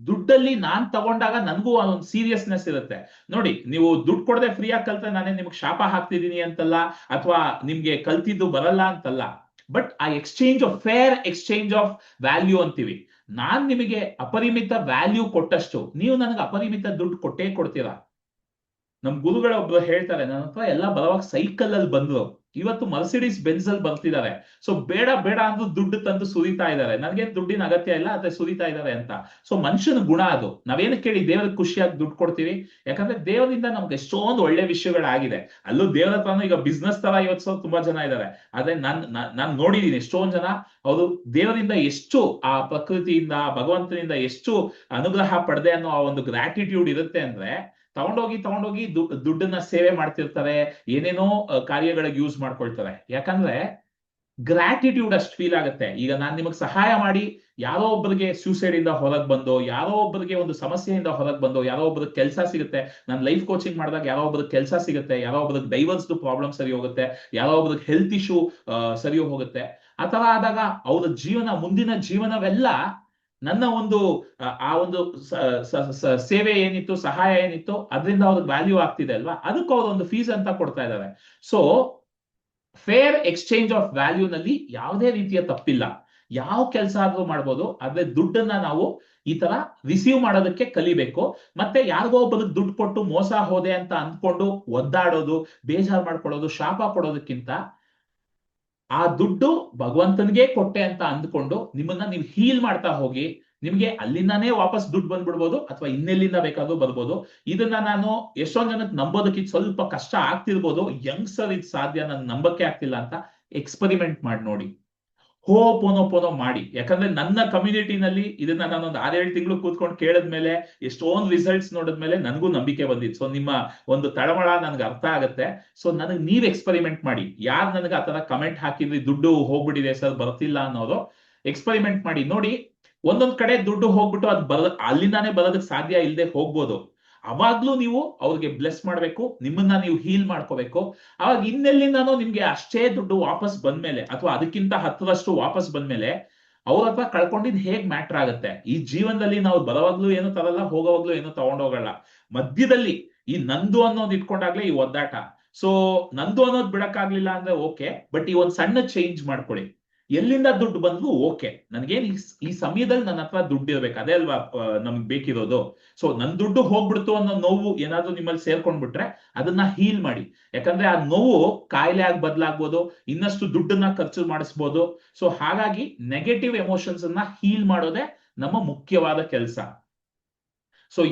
ದುಡ್ಡಲ್ಲಿ ನಾನ್ ತಗೊಂಡಾಗ ನನಗೂ ಒಂದು ಸೀರಿಯಸ್ನೆಸ್ ಇರುತ್ತೆ. ನೋಡಿ, ನೀವು ದುಡ್ಡು ಕೊಡದೆ ಫ್ರೀ ಆಗಿ ಕಲ್ತ್ರೆ ನಾನೇ ನಿಮ್ಗೆ ಶಾಪ ಹಾಕ್ತಿದ್ದೀನಿ ಅಂತಲ್ಲ, ಅಥವಾ ನಿಮ್ಗೆ ಕಲ್ತಿದ್ದು ಬರಲ್ಲ ಅಂತಲ್ಲ ಬಟ್ ಆ exchange of fair exchange of value ಅಂತೀವಿ. ನಾನ್ ನಿಮಗೆ ಅಪರಿಮಿತ ವ್ಯಾಲ್ಯೂ ಕೊಟ್ಟಷ್ಟು, ನೀವು ನನಗೆ ಅಪರಿಮಿತ ದುಡ್ಡು ಕೊಟ್ಟೇ ಕೊಡ್ತೀರಾ? ನಮ್ ಗುರುಗಳೊಬ್ರು ಹೇಳ್ತಾರೆ, ನನ್ನ ಹತ್ರ ಎಲ್ಲ ಬಲವಾಗಿ ಸೈಕಲ್ ಅಲ್ಲಿ ಬಂದ್ರು ಇವತ್ತು ಮರ್ಸಿಡೀಸ್ ಬೆನ್ಸ್ ಅಲ್ಲಿ ಬರ್ತಿದ್ದಾರೆ ಸೊ ಬೇಡ ಬೇಡ ಅಂದ್ರೂ ದುಡ್ಡು ತಂದು ಸುರಿತಾ ಇದ್ದಾರೆ ನನಗೆ ದುಡ್ಡಿನ ಅಗತ್ಯ ಇಲ್ಲ ಅದೇ ಸುರಿತಾ ಇದ್ದಾರೆ ಅಂತ. ಸೊ ಮನುಷ್ಯನ ಗುಣ ಅದು. ನಾವೇನು ಕೇಳಿ ದೇವ್ರಿಗೆ ಖುಷಿಯಾಗಿ ದುಡ್ಡು ಕೊಡ್ತೀವಿ? ಯಾಕಂದ್ರೆ ದೇವರಿಂದ ನಮ್ಗೆ ಎಷ್ಟೊಂದು ಒಳ್ಳೆ ವಿಷಯಗಳಾಗಿದೆ. ಅಲ್ಲೂ ದೇವರ ಹತ್ರನೂ ಈಗ ಬಿಸ್ನೆಸ್ ತರ ಇವತ್ತು ತುಂಬಾ ಜನ ಇದ್ದಾರೆ ಆದ್ರೆ ನಾನ್ ನಾನ್ ನೋಡಿದೀನಿ ಎಷ್ಟೊಂದ್ ಜನ ಅವರು ದೇವರಿಂದ ಎಷ್ಟು ಆ ಪ್ರಕೃತಿಯಿಂದ, ಭಗವಂತನಿಂದ ಎಷ್ಟು ಅನುಗ್ರಹ ಪಡೆದೆ ಅನ್ನೋ ಆ ಒಂದು ಗ್ರಾಟಿಟ್ಯೂಡ್ ಇರುತ್ತೆ ಅಂದ್ರೆ ತಗೊಂಡೋಗಿ ತಗೊಂಡೋಗಿ ದುಡ್ಡನ್ನ ಸೇವೆ ಮಾಡ್ತಿರ್ತಾರೆ, ಏನೇನೋ ಕಾರ್ಯಗಳಿಗೆ ಯೂಸ್ ಮಾಡ್ಕೊಳ್ತಾರೆ. ಯಾಕಂದ್ರೆ ಗ್ರಾಟಿಟ್ಯೂಡ್ ಅಷ್ಟು ಫೀಲ್ ಆಗುತ್ತೆ. ಈಗ ನಾನು ನಿಮಗೆ ಸಹಾಯ ಮಾಡಿ ಯಾರೋ ಒಬ್ಬರಿಗೆ ಸೂಸೈಡ್ ಇಂದ ಹೊರಗ್ ಬಂದು, ಯಾರೋ ಒಬ್ಬರಿಗೆ ಒಂದು ಸಮಸ್ಯೆಯಿಂದ ಹೊರಗ್ ಬಂದು, ಯಾರೋ ಒಬ್ಬರಿಗೆ ಕೆಲಸ ಸಿಗುತ್ತೆ, ನಾನು ಲೈಫ್ ಕೋಚಿಂಗ್ ಮಾಡಿದಾಗ ಯಾರೋ ಒಬ್ಬರಿಗೆ ಕೆಲಸ ಸಿಗುತ್ತೆ, ಯಾರೋ ಒಬ್ಬರಿಗೆ ಡೈವರ್ಸ್ ಪ್ರಾಬ್ಲಮ್ ಸರಿ ಹೋಗುತ್ತೆ, ಯಾರೋ ಒಬ್ಬರಿಗೆ ಹೆಲ್ತ್ ಇಶ್ಯೂ ಸರಿ ಹೋಗುತ್ತೆ. ಆ ಆದಾಗ ಅವರ ಜೀವನ, ಮುಂದಿನ ಜೀವನವೆಲ್ಲ ನನ್ನ ಒಂದು, ಆ ಒಂದು ಸೇವೆ ಏನಿತ್ತು, ಸಹಾಯ ಏನಿತ್ತು, ಅದರಿಂದ ಅವ್ರಿಗೆ ವ್ಯಾಲ್ಯೂ ಆಗ್ತಿದೆ ಅಲ್ವಾ? ಅದಕ್ಕೆ ಅವ್ರೊಂದು ಫೀಸ್ ಅಂತ ಕೊಡ್ತಾ ಇದ್ದಾರೆ so fair exchange of value ನಲ್ಲಿ ಯಾವುದೇ ರೀತಿಯ ತಪ್ಪಿಲ್ಲ. ಯಾವ ಕೆಲಸ ಆದ್ರೂ ಮಾಡ್ಬೋದು, ಆದ್ರೆ ದುಡ್ಡನ್ನ ನಾವು ಈ ತರ ರಿಸೀವ್ ಮಾಡೋದಕ್ಕೆ ಕಲಿಬೇಕು. ಮತ್ತೆ ಯಾರಿಗೋ ಒಬ್ಬರಿಗೆ ದುಡ್ಡು ಕೊಟ್ಟು ಮೋಸ ಹೋದೆ ಅಂತ ಅಂದ್ಕೊಂಡು ಒದ್ದಾಡೋದು, ಬೇಜಾರು ಮಾಡ್ಕೊಳ್ಳೋದು, ಶಾಪ ಕೊಡೋದಕ್ಕಿಂತ ಆ ದುಡ್ಡು ಭಗವಂತನಿಗೆ ಕೊಟ್ಟೆ ಅಂತ ಅಂದ್ಕೊಂಡು ನಿಮ್ಮನ್ನ ನೀವು ಹೀಲ್ ಮಾಡ್ತಾ ಹೋಗಿ, ನಿಮ್ಗೆ ಅಲ್ಲಿಂದಾನೇ ವಾಪಸ್ ದುಡ್ಡು ಬಂದ್ಬಿಡ್ಬೋದು ಅಥವಾ ಇನ್ನೆಲ್ಲಿಂದ ಬೇಕಾದ್ರೂ ಬರ್ಬೋದು. ಇದನ್ನ ನಾನು ಎಷ್ಟೊಂದ್ ಜನಕ್ಕೆ ನಂಬೋದಕ್ಕೆ ಸ್ವಲ್ಪ ಕಷ್ಟ ಆಗ್ತಿರ್ಬೋದು. ಯಂಗ್ಸರ್ ಇದು ಸಾಧ್ಯ, ನನ್ ನಂಬಕ್ಕೆ ಆಗ್ತಿಲ್ಲ ಅಂತ ಎಕ್ಸ್ಪರಿಮೆಂಟ್ ಮಾಡಿ ನೋಡಿ. ಹೋ ಮಾಡಿ. ಯಾಕಂದ್ರೆ ನನ್ನ ಕಮ್ಯುನಿಟಿನಲ್ಲಿ ಇದನ್ನ ನಾನೊಂದು ಆರೇಳು ತಿಂಗಳು ಕೂತ್ಕೊಂಡು ಕೇಳಿದ್ಮೇಲೆ, ಎಷ್ಟೊಂದು ರಿಸಲ್ಟ್ಸ್ ನೋಡಿದ್ಮೇಲೆ ನನಗೂ ನಂಬಿಕೆ ಬಂದಿತ್ತು. ಸೊ ನಿಮ್ಮ ಒಂದು ತಳಮಳ ನನ್ಗೆ ಅರ್ಥ ಆಗುತ್ತೆ. ಸೊ ನನಗೆ ನೀವ್ ಎಕ್ಸ್ಪರಿಮೆಂಟ್ ಮಾಡಿ. ಯಾರು ನನಗೆ ಆತರ ಕಮೆಂಟ್ ಹಾಕಿದ್ರಿ? ದುಡ್ಡು ಹೋಗ್ಬಿಟ್ಟಿದೆ ಸರ್, ಬರ್ತಿಲ್ಲ ಅನ್ನೋದು ಎಕ್ಸ್ಪರಿಮೆಂಟ್ ಮಾಡಿ. ನೋಡಿ, ಒಂದೊಂದ್ ಕಡೆ ದುಡ್ಡು ಹೋಗ್ಬಿಟ್ಟು ಅದು ಬರ ಅಲ್ಲಿಂದಾನೇ ಬರೋದಕ್ಕೆ ಸಾಧ್ಯ ಇಲ್ಲದೆ ಹೋಗ್ಬೋದು. ಅವಾಗ್ಲೂ ನೀವು ಅವ್ರಿಗೆ ಬ್ಲೆಸ್ ಮಾಡ್ಬೇಕು, ನಿಮ್ಮನ್ನ ನೀವು ಹೀಲ್ ಮಾಡ್ಕೋಬೇಕು. ಅವಾಗ ಇನ್ನೆಲ್ಲಿಂದನೋ ನಿಮ್ಗೆ ಅಷ್ಟೇ ದುಡ್ಡು ವಾಪಸ್ ಬಂದ್ಮೇಲೆ ಅಥವಾ ಅದಕ್ಕಿಂತ ಹತ್ತರಷ್ಟು ವಾಪಸ್ ಬಂದ್ಮೇಲೆ ಅವ್ರ ಹತ್ರ ಕಳ್ಕೊಂಡಿದ್ ಹೇಗ್ ಮ್ಯಾಟ್ರ್ ಆಗುತ್ತೆ? ಈ ಜೀವನದಲ್ಲಿ ನಾವು ಬರೋವಾಗ್ಲೂ ಏನು ತರಲ್ಲ, ಹೋಗೋವಾಗ್ಲೂ ಏನು ತಗೊಂಡೋಗಲ್ಲ. ಮಧ್ಯದಲ್ಲಿ ಈ ನಂದು ಅನ್ನೋದು ಇಟ್ಕೊಂಡಾಗ್ಲೇ ಈ ಒದ್ದಾಟ. ಸೊ ನಂದು ಅನ್ನೋದು ಬಿಡಕ್ಕಾಗ್ಲಿಲ್ಲ ಅಂದ್ರೆ ಓಕೆ ಬಟ್ ಈ ಒಂದ್ ಸಣ್ಣ ಚೇಂಜ್ ಮಾಡ್ಕೊಳ್ಳಿ. ಎಲ್ಲಿಂದ ದುಡ್ಡು ಬಂದ್ವು ಓಕೆ. ನನ್ಗೇನ್ ಈ ಸಮಯದಲ್ಲಿ ನನ್ನ ಹತ್ರ ದುಡ್ಡು ಇರ್ಬೇಕು. ಅದೇ ಅಲ್ವಾ ನಮ್ಗೆ ಬೇಕಿರೋದು. ಸೊ ನನ್ ದುಡ್ಡು ಹೋಗ್ಬಿಡ್ತು ಅನ್ನೋ ನೋವು ಏನಾದ್ರೂ ನಿಮ್ಮಲ್ಲಿ ಸೇರ್ಕೊಂಡ್ಬಿಟ್ರೆ ಅದನ್ನ ಹೀಲ್ ಮಾಡಿ. ಯಾಕಂದ್ರೆ ಆ ನೋವು ಕಾಯಿಲೆ ಆಗಿ ಬದಲಾಗ್ಬೋದು, ಇನ್ನಷ್ಟು ದುಡ್ಡನ್ನ ಖರ್ಚು ಮಾಡಿಸ್ಬೋದು. ಸೊ ಹಾಗಾಗಿ ನೆಗೆಟಿವ್ ಎಮೋಷನ್ಸ್ ಅನ್ನ ಹೀಲ್ ಮಾಡೋದೇ ನಮ್ಮ ಮುಖ್ಯವಾದ ಕೆಲಸ. ಸೊ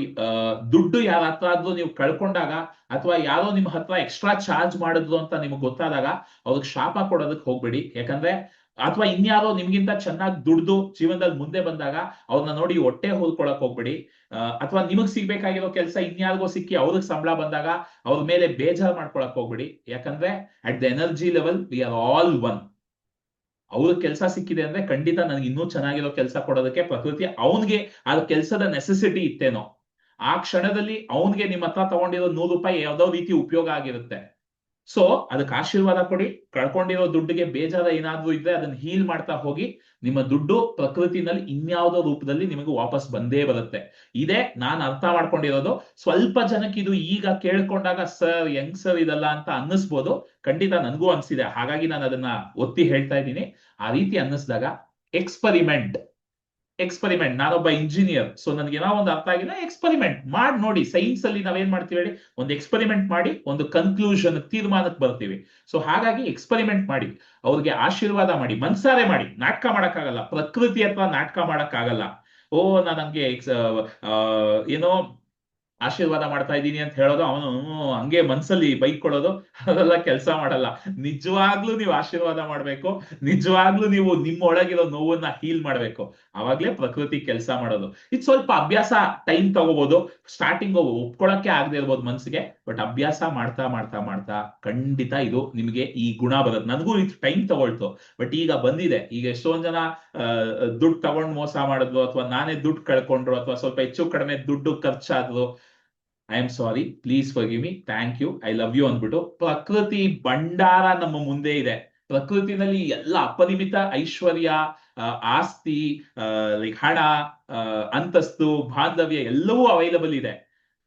ದುಡ್ಡು ಯಾರ ಹತ್ರ ಆದ್ರೂ ನೀವು ಕಳ್ಕೊಂಡಾಗ ಅಥವಾ ಯಾರೋ ನಿಮ್ ಹತ್ರ ಎಕ್ಸ್ಟ್ರಾ ಚಾರ್ಜ್ ಮಾಡಿದ್ರು ಅಂತ ನಿಮ್ಗೆ ಗೊತ್ತಾದಾಗ ಅವ್ರಿಗೆ ಶಾಪ ಕೊಡೋದಕ್ಕೆ ಹೋಗ್ಬೇಡಿ. ಯಾಕಂದ್ರೆ ಅಥವಾ ಇನ್ಯಾರೋ ನಿಮ್ಗಿಂತ ಚೆನ್ನಾಗಿ ದುಡ್ದು ಜೀವನದಲ್ಲಿ ಮುಂದೆ ಬಂದಾಗ ಅವ್ರನ್ನ ನೋಡಿ ಹೊಟ್ಟೆ ಹೋಲ್ಕೊಳಕ್ ಹೋಗ್ಬೇಡಿ. ಅಥವಾ ನಿಮಗ್ ಸಿಗ್ಬೇಕಾಗಿರೋ ಕೆಲಸ ಇನ್ಯಾರಿಗೋ ಸಿಕ್ಕಿ ಅವ್ರಿಗೆ ಸಂಬಳ ಬಂದಾಗ ಅವ್ರ ಮೇಲೆ ಬೇಜಾರ್ ಮಾಡ್ಕೊಳಕ್ ಹೋಗ್ಬೇಡಿ. ಯಾಕಂದ್ರೆ at the energy level we are all one ಅವ್ರ ಕೆಲಸ ಸಿಕ್ಕಿದೆ ಅಂದ್ರೆ ಖಂಡಿತ ನನಗೆ ಇನ್ನೂ ಚೆನ್ನಾಗಿರೋ ಕೆಲಸ ಕೊಡೋದಕ್ಕೆ ಪ್ರಕೃತಿ ಅವನ್ಗೆ ಆ ಕೆಲಸದ ನೆಸೆಸಿಟಿ ಇತ್ತೇನೋ. ಆ ಕ್ಷಣದಲ್ಲಿ ಅವನ್ಗೆ ನಿಮ್ಮ ಹತ್ರ ತಗೊಂಡಿರೋ ನೂರು ರೂಪಾಯಿ ಯಾವ್ದೋ ರೀತಿ ಉಪಯೋಗ ಆಗಿರುತ್ತೆ. ಸೊ ಅದಕ್ಕೆ ಆಶೀರ್ವಾದ ಕೊಡಿ. ಕಳ್ಕೊಂಡಿರೋ ದುಡ್ಡಿಗೆ ಬೇಜಾರ ಏನಾದ್ರೂ ಇದ್ರೆ ಅದನ್ನ ಹೀಲ್ ಮಾಡ್ತಾ ಹೋಗಿ. ನಿಮ್ಮ ದುಡ್ಡು ಪ್ರಕೃತಿನಲ್ಲಿ ಇನ್ಯಾವುದೋ ರೂಪದಲ್ಲಿ ನಿಮಗೆ ವಾಪಸ್ ಬಂದೇ ಬರುತ್ತೆ. ಇದೇ ನಾನು ಅರ್ಥ ಮಾಡ್ಕೊಂಡಿರೋದು. ಸ್ವಲ್ಪ ಜನಕ್ಕೆ ಇದು ಈಗ ಕೇಳ್ಕೊಂಡಾಗ, ಸರ್, ಹೆಂಗ್ ಸರ್ ಇದಲ್ಲ? ಅಂತ ಅನ್ನಿಸ್ಬೋದು. ಖಂಡಿತ ನನಗೂ ಅನ್ಸಿದೆ. ಹಾಗಾಗಿ ನಾನು ಅದನ್ನ ಒತ್ತಿ ಹೇಳ್ತಾ ಇದ್ದೀನಿ. ಆ ರೀತಿ ಅನ್ನಿಸ್ದಾಗ ಎಕ್ಸ್ಪರಿಮೆಂಟ್ ಎಕ್ಸ್ಪರಿಮೆಂಟ್ ನಾನೊಬ್ಬ ಇಂಜಿನಿಯರ್ ಸೊ ನನಗೆ ಏನೋ ಒಂದು ಅರ್ಥ ಆಗಿಲ್ಲ. ಎಕ್ಸ್ಪರಿಮೆಂಟ್ ಮಾಡಿ ನೋಡಿ. ಸೈನ್ಸ್ ಅಲ್ಲಿ ನಾವೇನ್ ಮಾಡ್ತೀವಿ ಹೇಳಿ? ಒಂದು ಎಕ್ಸ್ಪರಿಮೆಂಟ್ ಮಾಡಿ, ಒಂದು ಕನ್ಕ್ಲೂಷನ್ ತೀರ್ಮಾನಕ್ಕೆ ಬರ್ತೀವಿ. ಸೊ ಹಾಗಾಗಿ ಎಕ್ಸ್ಪರಿಮೆಂಟ್ ಮಾಡಿ. ಅವ್ರಿಗೆ ಆಶೀರ್ವಾದ ಮಾಡಿ. ಮನ್ಸಾರೆ ಮಾಡಿ. ನಾಟಕ ಮಾಡಕ್ಕಾಗಲ್ಲ. ಪ್ರಕೃತಿ ಅಥವಾ ನಾಟಕ ಮಾಡಕ್ಕಾಗಲ್ಲ. ಓ, ನಾನು ಹಂಗೆ ಏನೋ ಆಶೀರ್ವಾದ ಮಾಡ್ತಾ ಇದ್ದೀನಿ ಅಂತ ಹೇಳೋದು ಅವನು ಹಂಗೆ ಮನ್ಸಲ್ಲಿ ಬೈಕ್ ಕೊಡೋದು, ಅದೆಲ್ಲ ಕೆಲಸ ಮಾಡಲ್ಲ. ನಿಜವಾಗ್ಲೂ ನೀವು ಆಶೀರ್ವಾದ ಮಾಡ್ಬೇಕು, ನಿಜವಾಗ್ಲೂ ನೀವು ನಿಮ್ಮ ಒಳಗಿರೋ ನೋವನ್ನ ಹೀಲ್ ಮಾಡ್ಬೇಕು. ಅವಾಗ್ಲೇ ಪ್ರಕೃತಿ ಕೆಲಸ ಮಾಡೋದು. ಇದು ಸ್ವಲ್ಪ ಅಭ್ಯಾಸ ಟೈಮ್ ತಗೋಬಹುದು ಸ್ಟಾರ್ಟಿಂಗ್ ಒಪ್ಕೊಳಕ್ಕೆ ಆಗದೆ ಇರ್ಬೋದು ಮನ್ಸಿಗೆ ಬಟ್ ಅಭ್ಯಾಸ ಮಾಡ್ತಾ ಮಾಡ್ತಾ ಮಾಡ್ತಾ ಖಂಡಿತ ಇದು ನಿಮಗೆ ಈ ಗುಣ ಬರುತ್ತೆ. ನನಗೂ ಇದು ಟೈಮ್ ತಗೊಳ್ತು. ಬಟ್ ಈಗ ಬಂದಿದೆ. ಈಗ ಎಷ್ಟೊಂದ್ ಜನ ದುಡ್ಡು ತಗೊಂಡ್ ಮೋಸ ಮಾಡಿದ್ರು, ಅಥವಾ ನಾನೇ ದುಡ್ಡು ಕಳ್ಕೊಂಡ್ರು, ಅಥವಾ ಸ್ವಲ್ಪ ಹೆಚ್ಚು ಕಡಿಮೆ ದುಡ್ಡು ಖರ್ಚಾದ್ರು I am sorry please forgive me thank you I love you ಅಂದ್ಬಿಟ್ಟು ಪ್ರಕೃತಿ ಭಂಡಾರ ನಮ್ಮ ಮುಂದೆ ಇದೆ. ಪ್ರಕೃತಿನಲ್ಲಿ ಎಲ್ಲ ಅಪರಿಮಿತ ಐಶ್ವರ್ಯ ಆಸ್ತಿ ಲೈಕ್ ಹಣ ಅಂತಸ್ತು, ಬಾಂಧವ್ಯ ಎಲ್ಲವೂ ಅವೈಲಬಲ್ ಇದೆ.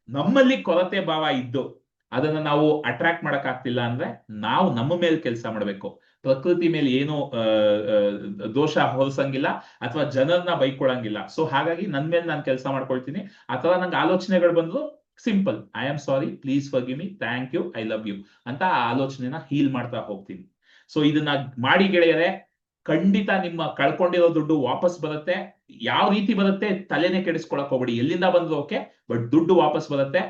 ನಮ್ಮಲ್ಲಿ ಕೊರತೆ ಭಾವ ಇದ್ದು ಅದನ್ನ ನಾವು ಅಟ್ರಾಕ್ಟ್ ಮಾಡಕ್ ಆಗ್ತಿಲ್ಲ ಅಂದ್ರೆ ನಾವು ನಮ್ಮ ಮೇಲೆ ಕೆಲಸ ಮಾಡಬೇಕು. ಪ್ರಕೃತಿ ಮೇಲೆ ಏನು ದೋಷ ಹೊರಸಂಗಿಲ್ಲ ಅಥವಾ ಜನರನ್ನ ಬೈಕೊಳ್ಳಂಗಿಲ್ಲ ಸೊ ಹಾಗಾಗಿ ನನ್ ಮೇಲೆ ನಾನು ಕೆಲಸ ಮಾಡ್ಕೊಳ್ತೀನಿ. ಅಥವಾ ನಂಗೆ ಆಲೋಚನೆಗಳು ಬಂದ್ರು simple I am sorry please forgive me thank you I love you ಅಂತ ಆ ಆಲೋಚನೆನ ಹೀಲ್ ಮಾಡ್ತಾ ಹೋಗ್ತೀನಿ. ಸೊ ಇದನ್ನ ಮಾಡಿ ಗೆಳೆಯರೆ, ಖಂಡಿತ ನಿಮ್ಮ ಕಳ್ಕೊಂಡಿರೋ ದುಡ್ಡು ವಾಪಸ್ ಬರುತ್ತೆ. ಯಾವ ರೀತಿ ಬರುತ್ತೆ ತಲೆನೇ ಕೆಡಿಸ್ಕೊಳಕ್ ಹೋಗ್ಬಿಡಿ. ಎಲ್ಲಿಂದ ಬಂದ್ರು ಓಕೆ? ಬಟ್ ದುಡ್ಡು ವಾಪಸ್ ಬರುತ್ತೆ.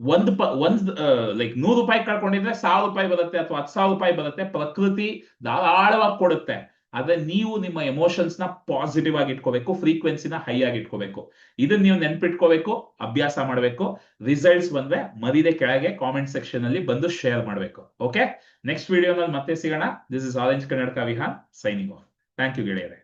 ಒಂದ್ ಪ, ಒಂದ್ ಲೈಕ್ ನೂರು ರೂಪಾಯಿ ಕಳ್ಕೊಂಡಿದ್ರೆ ಸಾವಿರ ರೂಪಾಯಿ ಬರುತ್ತೆ ಅಥವಾ ಹತ್ತು ಸಾವಿರ ರೂಪಾಯಿ ಬರುತ್ತೆ. ಪ್ರಕೃತಿ ಧಾರಾಳವಾಗಿ ಕೊಡುತ್ತೆ. ಆದ್ರೆ ನೀವು ನಿಮ್ಮ ಎಮೋಷನ್ಸ್ನ ಪಾಸಿಟಿವ್ ಆಗಿ ಇಟ್ಕೋಬೇಕು ಫ್ರೀಕ್ವೆನ್ಸಿನ ಹೈ ಆಗಿ ಇಟ್ಕೋಬೇಕು. ಇದನ್ನ ನೀವು ನೆನ್ಪಿಟ್ಕೋಬೇಕು, ಅಭ್ಯಾಸ ಮಾಡಬೇಕು ರಿಸಲ್ಟ್ಸ್ ಬಂದ್ರೆ ಮರಿದೆ ಕೆಳಗೆ ಕಾಮೆಂಟ್ ಸೆಕ್ಷನ್ ಅಲ್ಲಿ ಬಂದು ಶೇರ್ ಮಾಡಬೇಕು. ಓಕೆ ನೆಕ್ಸ್ಟ್ ವಿಡಿಯೋನಲ್ಲಿ ಮತ್ತೆ ಸಿಗೋಣ. ದಿಸ್ ಇಸ್ ಆರೆಂಜ್ ಕನ್ನಡಕ Vihaan signing off thank you ಗೆಳೆಯರೆ.